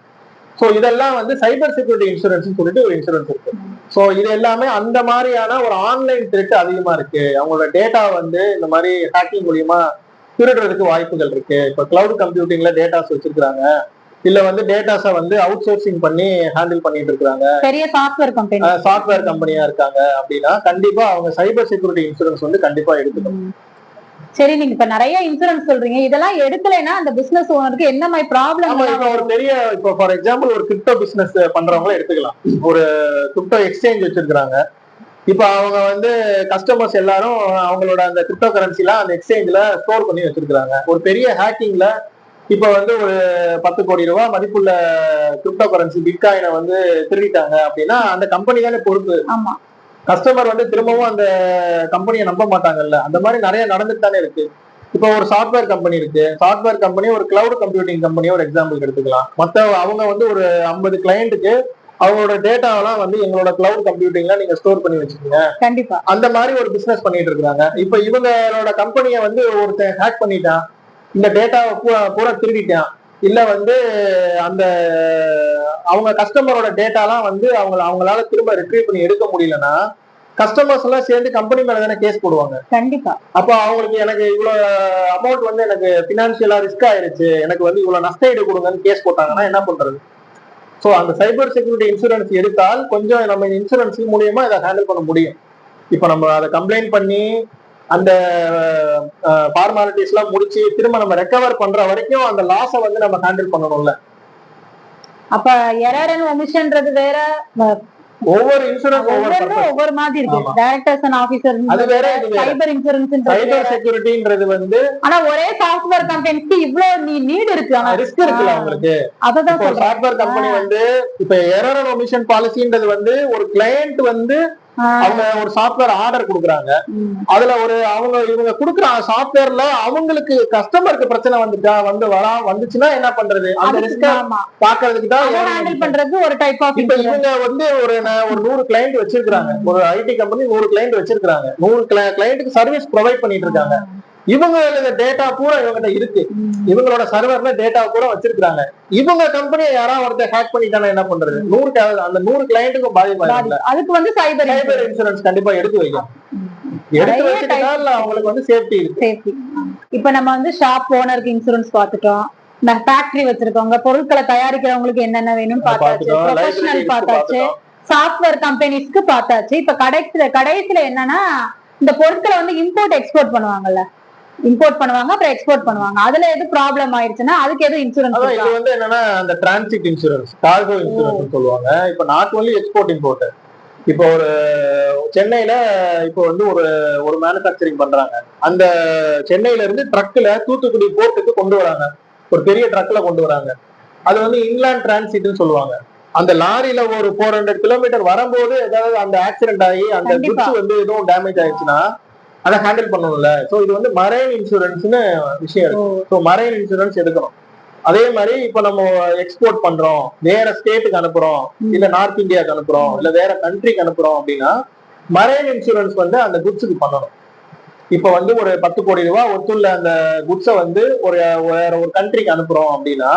ஸோ இதெல்லாம் வந்து சைபர் செக்யூரிட்டி இன்சூரன்ஸ் சொல்லிட்டு ஒரு இன்சூரன்ஸ் இருக்கு. ஸோ இது எல்லாமே அந்த மாதிரியான ஒரு ஆன்லைன் த்ரெட் அதிகமா இருக்கு. அவங்களோட டேட்டா வந்து இந்த மாதிரி ஹேக்கிங் மூலியமா திருடுறதுக்கு வாய்ப்புகள் இருக்கு. இப்போ கிளவுட் கம்ப்யூட்டிங்ல டேட்டாஸ் வச்சிருக்காங்க இல்ல வந்து டேட்டாஸை வந்து அவுட் சோர்சிங் பண்ணி ஹேண்டில் பண்ணிட்டு இருக்காங்க பெரிய சாஃப்ட்வேர் கம்பெனி சாஃப்ட்வேர் கம்பெனியா இருக்காங்க அப்படின்னா கண்டிப்பா அவங்க சைபர் செக்யூரிட்டி இன்சூரன்ஸ் வந்து கண்டிப்பா எடுக்கணும் சரி நீங்க இப்ப நிறைய இன்சூரன்ஸ் சொல்றீங்க. இதெல்லாம் எடுக்கலைன்னா அந்த பிசினஸ் ஓனருக்கு என்ன மாதிரி ப்ராப்ளம் ஒரு பெரிய இப்போ ஃபார் எக்ஸாம்பிள் ஒரு கிரிப்டோ பிசினஸ் பண்றவங்கள எடுத்துக்கலாம். ஒரு கிரிப்டோ எக்ஸ்சேஞ்ச் வச்சிருக்காங்க இப்போ அவங்க வந்து கஸ்டமர்ஸ் எல்லாரும் அவங்களோட அந்த கிரிப்டோ கரன்சிலாம் அந்த எக்ஸ்சேஞ்சில் ஸ்டோர் பண்ணி வச்சிருக்காங்க ஒரு பெரிய ஹேக்கிங்ல இப்போ வந்து ஒரு பத்து கோடி ரூபாய் மதிப்புள்ள கிரிப்டோ கரன்சி பிட்காயினை வந்து திருடிட்டாங்க அப்படின்னா அந்த கம்பெனி தானே பொறுப்பு. ஆமா. கஸ்டமர் வந்து திரும்பவும் அந்த கம்பெனியை நம்ப மாட்டாங்கல்ல. அந்த மாதிரி நிறைய நடந்துட்டு தானே இருக்கு. இப்போ ஒரு சாஃப்ட்வேர் கம்பெனி இருக்கு. சாஃப்ட்வேர் கம்பெனி ஒரு கிளவுட் கம்ப்யூட்டிங் கம்பெனி ஒரு எக்ஸாம்பிள் எடுத்துக்கலாம். மத்த அவங்க வந்து ஒரு ஐம்பது கிளையண்ட்டுக்கு அவங்களோட டேட்டாவெல்லாம் வந்து எங்களோட கிளவுட் கம்ப்யூட்டிங்ல நீங்க ஸ்டோர் பண்ணி வச்சுக்கோங்க. கண்டிப்பா. அந்த மாதிரி ஒரு பிசினஸ் பண்ணிட்டு இருக்காங்க இப்போ இவங்களோட கம்பெனியை வந்து ஒருத்தன் ஹேக் பண்ணிட்டான். இந்த டேட்டாவை பூரா திருடிட்டான். இல்ல வந்து அந்த அவங்க கஸ்டமரோட டேட்டாலாம் வந்து அவங்க அவங்களால திரும்ப ரிட்ரீவ் பண்ணி எடுக்க முடியலன்னா கஸ்டமர்ஸ் எல்லாம் சேர்ந்து கம்பெனி மேல தானே கேஸ் போடுவாங்க. கண்டிப்பா. அப்போ அவங்களுக்கு எனக்கு இவ்வளவு அமௌண்ட் வந்து எனக்கு பினான்சியலா ரிஸ்க் ஆயிருச்சு எனக்கு வந்து இவ்வளவு நஷ்ட ஈடு கொடுங்கன்னு கேஸ் போட்டாங்கன்னா என்ன பண்றது? சோ அந்த சைபர் செக்யூரிட்டி இன்சூரன்ஸ் எடுத்தால் கொஞ்சம் நம்ம இன்சூரன்ஸ் மூலியமா இதை ஹேண்டில் பண்ண முடியும். இப்போ நம்ம அதை கம்ப்ளைண்ட் பண்ணி அந்த ஃபார்மாலிட்டிஸ் எல்லாம் முடிச்சு திரும்ப நம்ம ரெக்கவர் பண்ற வரைக்கும் அந்த லாஸை வந்து நம்ம ஹேண்டில் பண்ணணும்ல. அப்ப எரர் அண்ட் ஒமிஷன்றது வேற ஒவ்வொரு இன்சூரன்ஸ் ஒவ்வொரு ஒவ்வொரு மாதிரி இருக்கு. டைரக்டர்ஸ் அண்ட் ஆபீசர் அது வேற சைபர் இன்சூரன்ஸ் சைபர் செக்யூரிட்டின்றது வந்து ஆனா ஒரே சாஃப்ட்வேர் கம்பெனிக்கு இவ்வளவு நீ நீட் இருக்கு. ஆனா ரிஸ்க் இருக்குல்ல உங்களுக்கு அததான் சாஃப்ட்வேர் கம்பெனி வந்து இப்ப எரர் அண்ட் ஒமிஷன் பாலிசின்றது வந்து ஒரு கிளையண்ட் வந்து அவங்க ஒரு சாஃப்ட்வேர் ஆர்டர் கொடுக்குறாங்க. அதுல ஒரு அவங்க இவங்க கொடுக்குற சாஃப்ட்வேர்ல அவங்களுக்கு கஸ்டமருக்கு பிரச்சனை வந்துட்டா வந்து வரா வந்துச்சுன்னா என்ன பண்றது? அந்த ரிஸ்க. பாக்குறதுக்கு தான் ஹேண்டில் பண்றது ஒரு டைப் ஆஃப் இப்ப இவங்க வந்து ஒரு ஒரு நூறு கிளைண்ட் வச்சிருக்காங்க ஒரு ஐடி கம்பெனி நூறு கிளைண்ட் வச்சிருக்காங்க நூறு கிளைண்ட்டுக்கு சர்வீஸ் ப்ரொவைட் பண்ணிட்டு இருக்காங்க. இவங்க டேட்டா பூரா இவங்ககிட்ட இருக்கு. இவங்களோட சர்வர்ல டேட்டா பூரா வச்சிருக்காங்க இவங்க கம்பெனியை யாராவது ஒருத்தர் ஹேக் பண்ணிட்டாங்கன்னா என்ன பண்றது? நூறு அந்த நூறு கிளைண்ட்டுக்கும் பாதிப்பு அதுக்கு வந்து சைபர் சைபர் இன்சூரன்ஸ் கண்டிப்பா எடுத்து வைக்கும் எடுத்து நிறைய வச்சுக்கிட்டா அவங்களுக்கு வந்து சேஃப்டி இருக்கு. சேஃப்டி இப்ப நம்ம வந்து ஷாப் ஓனருக்கு இன்சூரன்ஸ் பார்த்துட்டோம். இந்த ஃபேக்டரி வச்சிருக்கவங்க பொருட்களை தயாரிக்கிறவங்களுக்கு என்னென்ன வேணும்னு பார்த்தாச்சு. ப்ரொஃபஷனல் பார்த்தாச்சு. சாஃப்ட்வேர் கம்பெனிஸ்க்கு பார்த்தாச்சு. இப்ப கடைசியில கடைசியில என்னன்னா இந்த பொருட்களை வந்து இம்போர்ட் எக்ஸ்போர்ட் பண்ணுவாங்கல்ல. இம்போர்ட் பண்ணுவாங்க அப்புறம் எக்ஸ்போர்ட் பண்ணுவாங்க. அதுல எது ப்ராப்ளம் ஆயிடுச்சுன்னா அதுக்கு எது இன்சூரன்ஸ் இது வந்து என்னன்னா அந்த டிரான்சிட் இன்சூரன்ஸ் கார்கோ இன்சூரன்ஸ் சொல்லுவாங்க. இப்ப நாட் ஒன்லி எக்ஸ்போர்ட் இம்போர்ட் இப்போ ஒரு சென்னையில இப்போ வந்து ஒரு ஒரு மேனுஃபேக்சரிங் பண்றாங்க. அந்த சென்னையில இருந்து ட்ரக்ல தூத்துக்குடி போர்ட்டுக்கு கொண்டு வராங்க. ஒரு பெரிய ட்ரக்ல கொண்டு வராங்க. அது வந்து இன்லாண்ட் டிரான்சிட்னு சொல்லுவாங்க. அந்த லாரியில ஒரு ஃபோர் ஹண்ட்ரட் கிலோமீட்டர் வரும்போது ஏதாவது அந்த ஆக்சிடென்ட் ஆகி அந்த. குட்ஸ் வந்து எதுவும் டேமேஜ் ஆயிடுச்சுன்னா அதை ஹேண்டில் பண்ணணும்ல. சோ இது வந்து மரைன் இன்சூரன்ஸ்னு விஷயம் இருக்கு. ஸோ மரைன் இன்சூரன்ஸ் எடுக்கணும். அதே மாதிரி இப்ப நம்ம எக்ஸ்போர்ட் பண்றோம். வேற ஸ்டேட்டுக்கு அனுப்புறோம். இல்ல நார்த் இந்தியாவுக்கு அனுப்புறோம். இல்ல வேற கண்ட்ரிக்கு அனுப்புறோம் அப்படின்னா மரைன் இன்சூரன்ஸ் வந்து அந்த குட்ஸுக்கு பண்ணணும். இப்ப வந்து ஒரு பத்து கோடி ரூபாய் ஒத்துள்ள அந்த குட்ஸை வந்து ஒரு வேற ஒரு கண்ட்ரிக்கு அனுப்புறோம் அப்படின்னா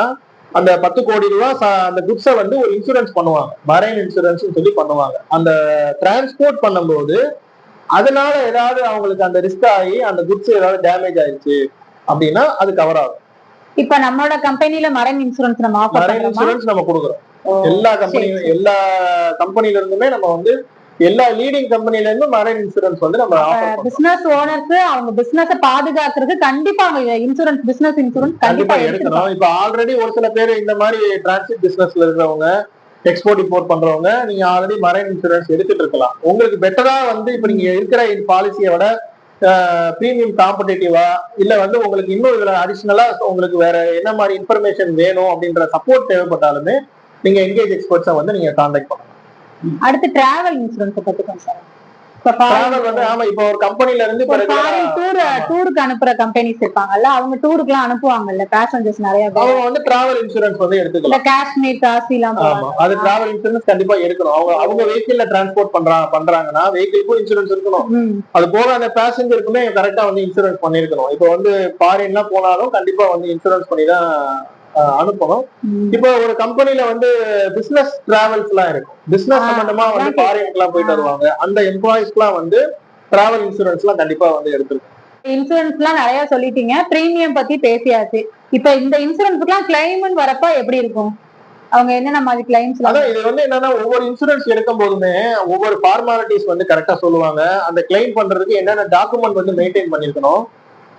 அந்த பத்து கோடி ரூபாய் அந்த குட்ஸை வந்து ஒரு இன்சூரன்ஸ் பண்ணுவாங்க. மரைன் இன்சூரன்ஸ் சொல்லி பண்ணுவாங்க. அந்த டிரான்ஸ்போர்ட் பண்ணும்போது அதனால ஏதாவது அவங்களுக்கு அந்த ரிஸ்க் ஆகி அந்த குட்ஸ் ஏதாவது டேமேஜ் ஆயிடுச்சு அப்படின்னா அது கவர் ஆகும். இப்ப நம்மளோட கம்பெனில மரைன் இன்சூரன்ஸ் நம்ம ஆஃபர் மரைன் இன்சூரன்ஸ் நம்ம கொடுக்குறோம். எல்லா கம்பெனியும் எல்லா கம்பெனில இருந்துமே நம்ம வந்து எல்லா லீடிங் கம்பெனில இருந்து மரைன் இன்சூரன்ஸ் வந்து நம்ம பிசினஸ் ஓனர்ஸ் அவங்க பிசினஸ் பாதுகாக்கிறதுக்கு கண்டிப்பா அவங்க இன்சூரன்ஸ் பிசினஸ் இன்சூரன்ஸ் கண்டிப்பா எடுக்கணும் இப்ப ஆல்ரெடி ஒரு சில பேர் இந்த மாதிரி டிரான்சிட் பிசினஸ்ல இருக்கிறவங்க எக்ஸ்போர்ட் இம்போர்ட் பண்றவங்க நீங்க ஆல்ரெடி மரைன் இன்சூரன்ஸ் எடுத்துட்டு இருக்கலாம். உங்களுக்கு பெட்டரா வந்து இப்ப நீங்க இருக்கிற பாலிசியை விட ப்ரீமியம் காம்படேட்டிவா இல்ல வந்து உங்களுக்கு இன்னும் இதுல அடிஷ்னலா உங்களுக்கு வேற என்ன மாதிரி இன்ஃபர்மேஷன் வேணும் அப்படின்ற சப்போர்ட் தேவைப்பட்டாலுமே நீங்க எங்கேஜ் எக்ஸ்பர்ட்ஸை வந்து நீங்க கான்டாக்ட் பண்ணலாம். அடுத்து டிராவல் இன்சூரன்ஸ் பத்தி சார் டிராவல் வந்து ஆமா இப்போ ஒரு கம்பெனில இருந்து டூர். டூருக்கு அனுப்புற கம்பெனிஸ் இருப்பாங்கல்ல அவங்க டூருக்கு எல்லாம் அனுப்புவாங்கல்ல பேசஞ்சர்ஸ் நிறைய அவங்க வந்து டிராவல் இன்சூரன்ஸ் வந்து எடுத்துக்கலாம். காஷ்மீர் காசி எல்லாம் அது டிராவல் இன்சூரன்ஸ் கண்டிப்பா எடுக்கணும். அவங்க அவங்க வெஹிக்கிள்ல டிரான்ஸ்போர்ட் பண்றாங்க பண்றாங்கன்னா வெஹிக்கிள்க்கும் இன்சூரன்ஸ் இருக்கணும். அது போக அந்த பேசஞ்சருக்குமே கரெக்டா வந்து இன்சூரன்ஸ் பண்ணிருக்கணும் இப்போ வந்து ஃபாரின்லாம் போனாலும் கண்டிப்பா வந்து இன்சூரன்ஸ் பண்ணி தான் அனுப்பணும். இப்போ ஒரு கம்பெனில வந்து பிசினஸ் டிராவல்ஸ் எல்லாம் இருக்கும். பிசினஸ் சம்பந்தமா வந்து ஃபாரினுக்கு எல்லாம் போயிட்டு. வருவாங்க. அந்த எம்ப்ளாயிஸ்க்குலாம் வந்து டிராவல் இன்சூரன்ஸ் எல்லாம் கண்டிப்பா வந்து எடுத்துருக்கோம். இன்சூரன்ஸ் எல்லாம் நிறைய சொல்லிட்டீங்க. பிரீமியம் பத்தி பேசியாச்சு. இப்ப இந்த இன்சூரன்ஸ்க்கு எல்லாம் கிளைம்னு வரப்ப எப்படி இருக்கும்? அவங்க என்னென்ன மாதிரி கிளைம்ஸ் அதான் இது வந்து என்னன்னா ஒவ்வொரு இன்சூரன்ஸ் எடுக்கும் போதுமே ஒவ்வொரு ஃபார்மாலிட்டிஸ் வந்து கரெக்டா சொல்லுவாங்க. அந்த கிளைம் பண்றதுக்கு என்னென்ன டாக்குமெண்ட் வந்து மெயின்டைன் பண்ணிருக்கணும்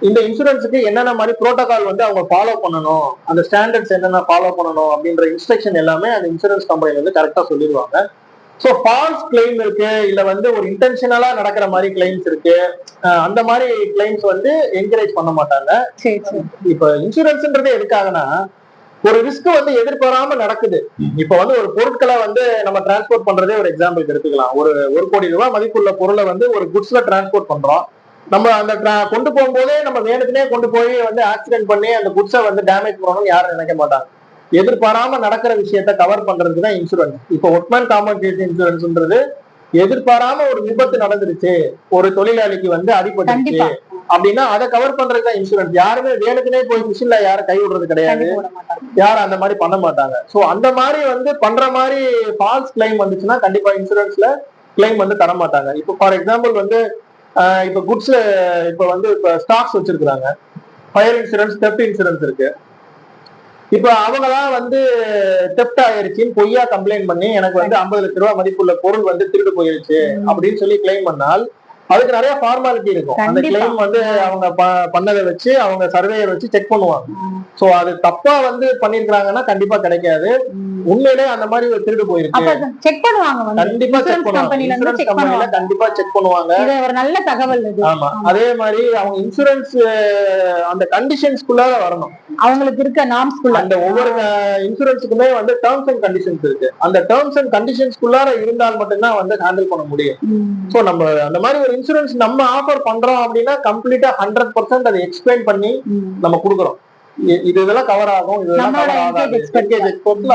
இந்த இன்சூரன்ஸுக்கு என்னென்ன மாதிரி புரோட்டோகால் வந்து அவங்க ஃபாலோ பண்ணணும்? அந்த ஸ்டாண்டர்ட்ஸ் என்னென்ன ஃபாலோ பண்ணணும்? அப்படின்ற இன்ஸ்ட்ரக்ஷன் எல்லாமே அந்த இன்சூரன்ஸ் கம்பெனி வந்து கரெக்டா சொல்லிடுவாங்க. ஸோ ஃபால்ஸ் கிளைம் இருக்கு. இல்ல வந்து ஒரு இன்டென்ஷனலா நடக்கிற மாதிரி கிளைம்ஸ் இருக்கு. அந்த மாதிரி கிளைம்ஸ் வந்து என்கரேஜ் பண்ண மாட்டாங்க. இப்ப இன்சூரன்ஸ்ன்றது எதுக்காகனா ஒரு ரிஸ்க் வந்து எதிர்பாராம நடக்குது. இப்ப வந்து ஒரு பொருட்களை வந்து நம்ம டிரான்ஸ்போர்ட் பண்றதே ஒரு எக்ஸாம்பிளுக்கு எடுத்துக்கலாம். ஒரு ஒரு கோடி ரூபாய் மதிப்புள்ள பொருளை வந்து ஒரு குட்ஸ்ல டிரான்ஸ்போர்ட் பண்றோம். நம்ம அந்த கொண்டு போகும்போதே நம்ம வேணுக்குனே கொண்டு போய் வந்து ஆக்சிடென்ட் பண்ணி அந்த குட்ஸை வந்து டேமேஜ் பண்ணணும்னு யாரும் நினைக்க மாட்டாங்க. எதிர்பாராம நடக்கிற விஷயத்த கவர் பண்றதுக்கு தான் இன்சூரன்ஸ் இப்போ ஒட்மேன் காம்பன்சேஷன் இன்சூரன்ஸ்ன்றது எதிர்பாராம ஒரு விபத்து நடந்துருச்சு ஒரு தொழிலாளிக்கு வந்து அடிபட்டுருச்சு அப்படின்னா அதை கவர் பண்றதுக்கு தான் இன்சூரன்ஸ் யாருமே வேணுக்குனே போய் மிஷின்ல யாரும் கை விடுறது கிடையாது. யாரும் அந்த மாதிரி பண்ண மாட்டாங்க. சோ அந்த மாதிரி வந்து பண்ற மாதிரி ஃபால்ஸ் கிளைம் வந்துச்சுன்னா கண்டிப்பா இன்சூரன்ஸ்ல கிளைம் வந்து தர மாட்டாங்க. இப்போ ஃபார் எக்ஸாம்பிள் வந்து இப்ப குட்ஸ்ல இப்ப வந்து இப்ப ஸ்டாக்ஸ் வச்சிருக்கிறாங்க. ஃபயர் இன்சூரன்ஸ் தெப்ட் இன்சூரன்ஸ் இருக்கு. இப்ப அவங்கதான் வந்து தெப்ட் ஆயிருச்சுன்னு பொய்யா கம்ப்ளைண்ட் பண்ணி எனக்கு வந்து ஐம்பது லட்ச ரூபாய் மதிப்புள்ள பொருள் வந்து திருடு போயிருச்சு அப்படின்னு சொல்லி கிளைம் பண்ணால் அதுக்கு நிறைய ஃபார்மாலிட்டி இருக்கும். அந்த. கிளைம் வந்து அவங்க பண்ணதை வச்சு அவங்க சர்வேயர் வச்சு செக் பண்ணுவாங்க. சோ அது தப்பா வந்து பண்ணிருக்காங்கன்னா கண்டிப்பா கிடைக்காது. உண்மையிலே அந்த மாதிரி ஒரு திருடு போயிருக்கு. செக் பண்ணுவாங்க கண்டிப்பா செக் பண்ணுவாங்க. கண்டிப்பா செக் பண்ணுவாங்க. இது ஒரு நல்ல தகவல் இது. ஆமா. அதே மாதிரி அவங்க இன்சூரன்ஸ் அந்த கண்டிஷன்ஸ்குள்ளார வரணும். அவங்களுக்கு இருக்க நாம்ஸ்குள்ள அந்த ஒவ்வொரு இன்சூரன்ஸுக்குமே வந்து டேர்ம்ஸ் அண்ட் கண்டிஷன்ஸ் இருக்கு. அந்த டேர்ம்ஸ் அண்ட் கண்டிஷன்ஸ்குள்ளார இருந்தால் மட்டும்தான் வந்து ஹேண்டில் பண்ண முடியும். சோ நம்ம அந்த மாதிரி ஒரு இன்சூரன்ஸ் நம்ம ஆஃபர் பண்றோம் அப்படின்னா கம்ப்ளீட்டா ஹண்ட்ரட் பர்சன்ட் அதை எக்ஸ்பிளைன் பண்ணி நம்ம கொடுக்குறோம். இது இதெல்லாம் கவர் ஆகும்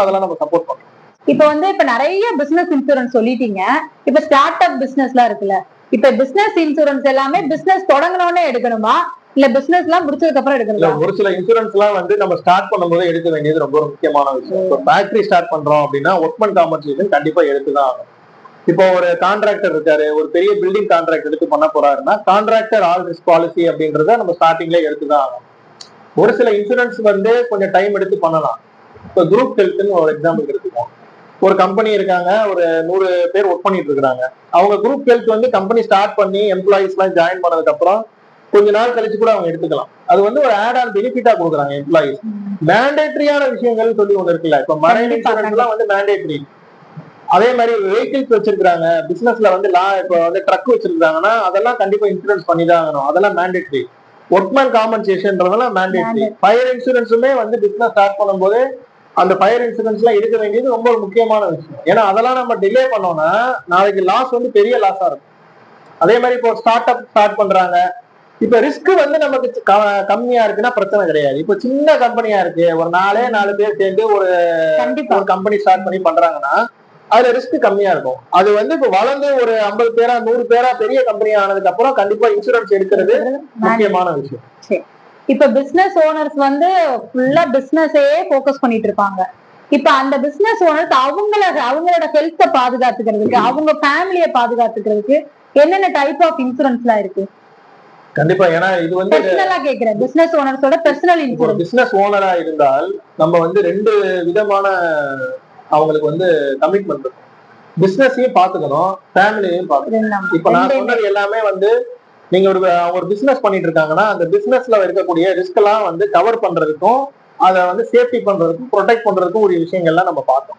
அதெல்லாம் நம்ம சப்போர்ட் பண்றோம். இப்ப வந்து இப்ப நிறைய பிசினஸ் இன்சூரன்ஸ் சொல்லிட்டீங்க. இப்ப ஸ்டார்ட் அப் பிசினஸ்லாம் இருக்குல்ல. இப்ப பிசினஸ் இன்சூரன்ஸ் எல்லாமே பிசினஸ் தொடங்கினோடனே எடுக்கணுமா? இல்ல பிசினஸ் எல்லாம் முடிச்சதுக்கு அப்புறம் எடுக்கணுமா ஒரு சில இன்சூரன்ஸ் எல்லாம் வந்து நம்ம ஸ்டார்ட் பண்ணும்போது எடுக்க வேண்டியது ரொம்ப முக்கியமான விஷயம். இப்போ ஃபேக்டரி ஸ்டார்ட் பண்றோம் அப்படின்னா ஒர்க்மன் காம்பன்சேஷன் கண்டிப்பா எடுத்துதான் ஆகணும். இப்போ ஒரு கான்ட்ராக்டர் இருக்காரு ஒரு பெரிய பில்டிங் கான்ட்ராக்ட் எடுத்து பண்ண போறாருன்னா கான்ட்ராக்டர் ஆல் ரிஸ்க் பாலிசி அப்படின்றத நம்ம ஸ்டார்டிங்ல எடுத்துதான் ஆகணும். ஒரு சில இன்சூரன்ஸ் வந்து கொஞ்சம் டைம் எடுத்து பண்ணலாம். இப்போ குரூப் ஹெல்த்னு ஒரு எக்ஸாம்பிள் எடுத்துக்கோம் ஒரு கம்பெனி இருக்காங்க ஒரு நூறு பேர் ஒர்க் பண்ணிட்டு இருக்காங்க அவங்க குரூப் ஹெல்த் வந்து கம்பெனி ஸ்டார்ட் பண்ணி எம்ப்ளாயிஸ் எல்லாம் ஜாயின் பண்ணதுக்கு அப்புறம் கொஞ்ச நாள் கழிச்சு கூட அவங்க எடுத்துக்கலாம். அது வந்து ஒரு ஆட் ஆன் பெனிஃபிட்டா கொடுக்குறாங்க எம்ப்ளாயிஸ் மேண்டேட்டரியான விஷயங்கள் சொல்லி ஒண்ணு இருக்குல்ல இப்ப கண்டிப்பா, இன்சூரன்ஸ் எல்லாம் வந்து மேண்டேட்டரி அதே மாதிரி வெஹிக்கிள்ஸ் வச்சிருக்காங்க பிசினஸ்ல வந்து லா இப்ப வந்து ட்ரக் வச்சிருக்காங்கன்னா அதெல்லாம் கண்டிப்பா இன்சூரன்ஸ் பண்ணி தான் ஆகணும். அதெல்லாம் மேண்டேட்டரி ஒர்க்மேன் காம்பன்சேஷன்றதெல்லாம் மேண்டேட்டரி ஃபயர் இன்சூரன்ஸுமே வந்து பிசினஸ் ஸ்டார்ட் பண்ணும்போது அந்த ஃபயர் இன்சூரன்ஸ் எல்லாம் எடுக்க வேண்டியது ரொம்ப முக்கியமான விஷயம். ஏன்னா அதெல்லாம் நம்ம டிலே பண்ணோம்னா நாளைக்கு லாஸ் வந்து பெரிய லாஸா இருக்கும். அதே மாதிரி இப்போ ஸ்டார்ட் அப் ஸ்டார்ட் பண்றாங்க. இப்ப ரிஸ்க் வந்து நமக்கு கம்மியா இருக்குன்னா பிரச்சனை கிடையாது. இப்போ சின்ன கம்பெனியா இருக்கு. ஒரு நாலே நாலு பேர் சேர்ந்து ஒரு கண்டிப்பா. ஒரு கம்பெனி ஸ்டார்ட் பண்ணி பண்றாங்கன்னா அதுல ரிஸ்க் கம்மியா இருக்கும். அது வந்து இப்ப வளர்ந்து ஒரு ஐம்பது பேரா நூறு பேரா பெரிய கம்பெனி ஆனதுக்கு அப்புறம் கண்டிப்பா இன்சூரன்ஸ் எடுக்கிறது முக்கியமான விஷயம். இப்ப பிசினஸ் ஓனர்ஸ் வந்து ஃபுல்லா பிசினஸே ஃபோக்கஸ் பண்ணிட்டு இருப்பாங்க. இப்ப அந்த பிசினஸ் ஓனர்ஸ் அவங்கள அவங்களோட ஹெல்த்த பாதுகாத்துக்கிறதுக்கு அவங்க ஃபேமிலிய பாதுகாத்துக்கிறதுக்கு என்னென்ன டைப் ஆஃப் இன்சூரன்ஸ்லாம் இருக்கு? கண்டிப்பா. ஏன்னா இது வந்து பர்சனலா கேக்குறேன் பிசினஸ் ஓனர்ஸோட பர்சனல் இன்சூரன்ஸ் பிசினஸ் ஓனரா இருந்தால் நம்ம வந்து ரெண்டு விதமான அவங்களுக்கு வந்து கமிட்மெண்ட் இருக்கும். பிசினஸையும் பாத்துக்கணும் ஃபேமிலியையும் பாத்துக்கணும். இப்ப நான் சொன்னது எல்லாமே வந்து நீங்க ஒரு அவங்க ஒரு பிசினஸ் பண்ணிட்டு இருக்காங்கன்னா அந்த பிசினஸ்ல இருக்கக்கூடிய ரிஸ்க் எல்லாம் வந்து கவர் பண்றதுக்கும் அதை வந்து சேஃப்டி பண்றதுக்கும் ப்ரொடெக்ட் பண்றதுக்கும் ஒரு விஷயங்கள்லாம் நம்ம பார்த்தோம்.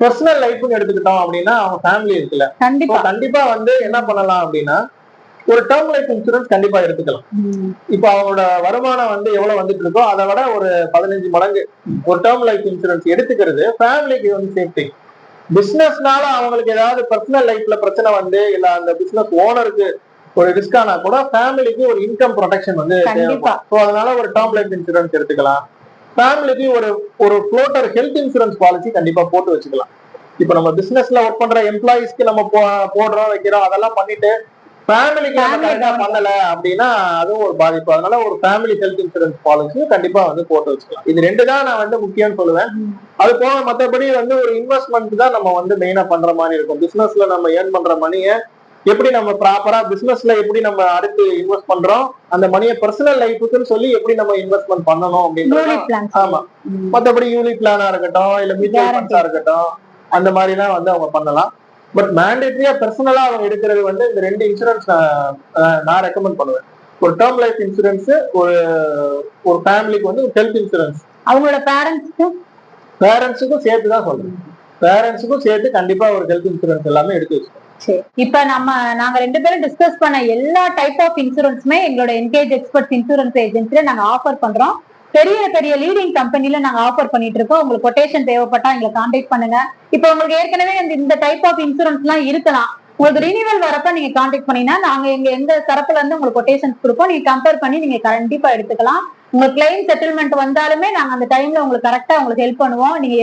பர்சனல் லைஃப்னு எடுத்துக்கிட்டோம் அப்படின்னா அவங்க ஃபேமிலி இருக்குல்ல. கண்டிப்பா. கண்டிப்பா வந்து என்ன பண்ணலாம் அப்படின்னா ஒரு டேர்ம் லைஃப் இன்சூரன்ஸ் கண்டிப்பா எடுத்துக்கலாம். இப்போ அவங்களோட வருமானம் வந்து எவ்வளவு வந்துட்டு இருக்கோ அதை விட ஒரு பதினஞ்சு மடங்கு ஒரு டேர்ம் லைஃப் இன்சூரன்ஸ் எடுத்துக்கிறது ஃபேமிலிக்கு வந்து சேஃப்டி பிசினஸ்னால அவங்களுக்கு ஏதாவது பர்சனல் லைஃப்ல பிரச்சனை வந்து இல்ல அந்த பிசினஸ் ஓனருக்கு ஒரு ரிஸ்க் ஆனா கூட ஃபேமிலிக்கு ஒரு இன்கம் ப்ரொடெக்ஷன் வந்து ஸோ அதனால ஒரு டேர்ம் லைஃப் இன்சூரன்ஸ் எடுத்துக்கலாம். ஃபேமிலிக்கு ஒரு ஒரு ஃப்ளோட்டர் ஹெல்த் இன்சூரன்ஸ் பாலிசி கண்டிப்பா போட்டு வச்சுக்கலாம். இப்போ நம்ம பிசினஸ்ல ஒர்க் பண்ற எம்ப்ளாயிஸ்க்கு நம்ம போடுறோம் வைக்கிறோம் அதெல்லாம் பண்ணிட்டு ஃபேமிலிக்கு. பண்ணல அப்படின்னா அதுவும் ஒரு பாதிப்பு அதனால ஒரு ஃபேமிலி ஹெல்த் இன்சூரன்ஸ் பாலிசி கண்டிப்பா வந்து போட்டு வச்சுக்கலாம் இது ரெண்டு தான் நான் வந்து முக்கியம்னு சொல்லுவேன். அது போக மத்தபடி வந்து ஒரு இன்வெஸ்ட்மெண்ட் தான் நம்ம வந்து மெயினா பண்ற மாதிரி இருக்கும் பிசினஸ்ல நம்ம ஏர்ன் பண்ற மணியை எப்படி நம்ம ப்ராப்பரா பிசினஸ்ல எப்படி நம்ம அடுத்து இன்வெஸ்ட் பண்றோம் அந்த மணியை பர்சனல் லைஃபுக்குன்னு சொல்லி எப்படி நம்ம இன்வெஸ்ட்மெண்ட் பண்ணணும் பிளான்ஸ் ஆமா மத்தபடி யூனிட் பிளானா இருக்கட்டும் இல்ல மியூச்சுவல். ஃபண்ட்ஸா இருக்கட்டும் அந்த மாதிரி தான் வந்து அவங்க பண்ணலாம் பட் மேண்டேட்டரியா பர்சனலா அவங்க எடுக்கிறது வந்து இந்த ரெண்டு இன்சூரன்ஸ் நான் ரெக்கமெண்ட் பண்ணுவேன். ஒரு டேர்ம் லைஃப் இன்சூரன்ஸ் ஒரு ஒரு ஃபேமிலிக்கு வந்து ஹெல்த் இன்சூரன்ஸ் அவங்களோட பேரண்ட்ஸ்க்கு பேரண்ட்ஸுக்கும் சேர்த்து தான் சொல்றேன். பேரண்ட்ஸுக்கும் சேர்த்து கண்டிப்பா ஒரு ஹெல்த் இன்சூரன்ஸ் எல்லாமே எடுத்து வச்சுக்கணும். சரி. இப்ப நம்ம நாங்க ரெண்டு பேரும் டிஸ்கஸ் பண்ண எல்லா டைப் ஆஃப் இன்சூரன்ஸுமே எங்களோட என்கேஜ் எக்ஸ்பர்ட்ஸ் இன்சூரன்ஸ் ஏஜென்சில நாங்க ஆஃபர் பண்றோம். பெரிய பெரிய லீடிங் கம்பெனில நாங்க ஆஃபர் பண்ணிட்டு இருக்கோம் உங்களுக்கு கொட்டேஷன் தேவைப்பட்டா எங்களை காண்டாக்ட் பண்ணுங்க. இப்போ உங்களுக்கு ஏற்கனவே இந்த இந்த டைப் ஆஃப் இன்சூரன்ஸ் எல்லாம் இருக்கலாம். உங்களுக்கு ரினிவல் வரப்ப நீங்க காண்டாக்ட் பண்ணீங்கன்னா நாங்க எங்க எந்த தரப்புல இருந்து உங்களுக்கு கொட்டேஷன்ஸ் கொடுப்போம். நீங்க கம்பேர் பண்ணி நீங்க கண்டிப்பா எடுத்துக்கலாம். உங்க கிளைம் செட்டில்மெண்ட் வந்தாலுமே நாங்க அந்த டைம்ல உங்களுக்கு கரெக்டா உங்களுக்கு ஹெல்ப் பண்ணுவோம். நீங்க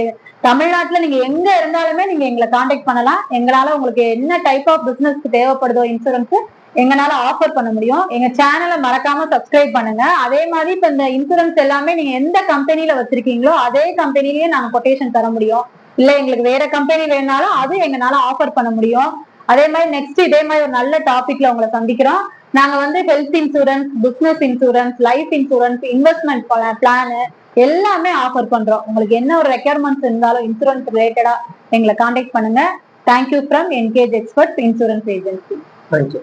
தமிழ்நாட்டுல நீங்க எங்க இருந்தாலுமே நீங்க எங்களை காண்டாக்ட் பண்ணலாம். எங்களால உங்களுக்கு என்ன டைப் ஆஃப் பிசினஸ்க்கு தேவைப்படுதோ இன்சூரன்ஸ் எங்களால ஆஃபர் பண்ண முடியும். எங்க சேனலை மறக்காம சப்ஸ்கிரைப் பண்ணுங்க. அதே மாதிரி இப்ப இந்த இன்சூரன்ஸ் எல்லாமே நீங்க எந்த கம்பெனில வச்சிருக்கீங்களோ அதே கம்பெனிலேயே நாங்க கொட்டேஷன் தர முடியும். இல்ல எங்களுக்கு வேற கம்பெனி வேணாலும் அது எங்களால ஆஃபர் பண்ண முடியும். அதே மாதிரி நெக்ஸ்ட் இதே மாதிரி ஒரு நல்ல டாபிக்ல உங்களை சந்திக்கிறோம். நாங்க வந்து health insurance business insurance life insurance investment plan எல்லாமே ஆஃபர் பண்றோம். உங்களுக்கு என்ன ஒரு ரெக்யர்மெண்ட்ஸ் இருந்தாலும் இன்சூரன்ஸ் ரிலேட்டடா எங்களை காண்டாக்ட் பண்ணுங்க. Thank you from engage expert insurance agency thank you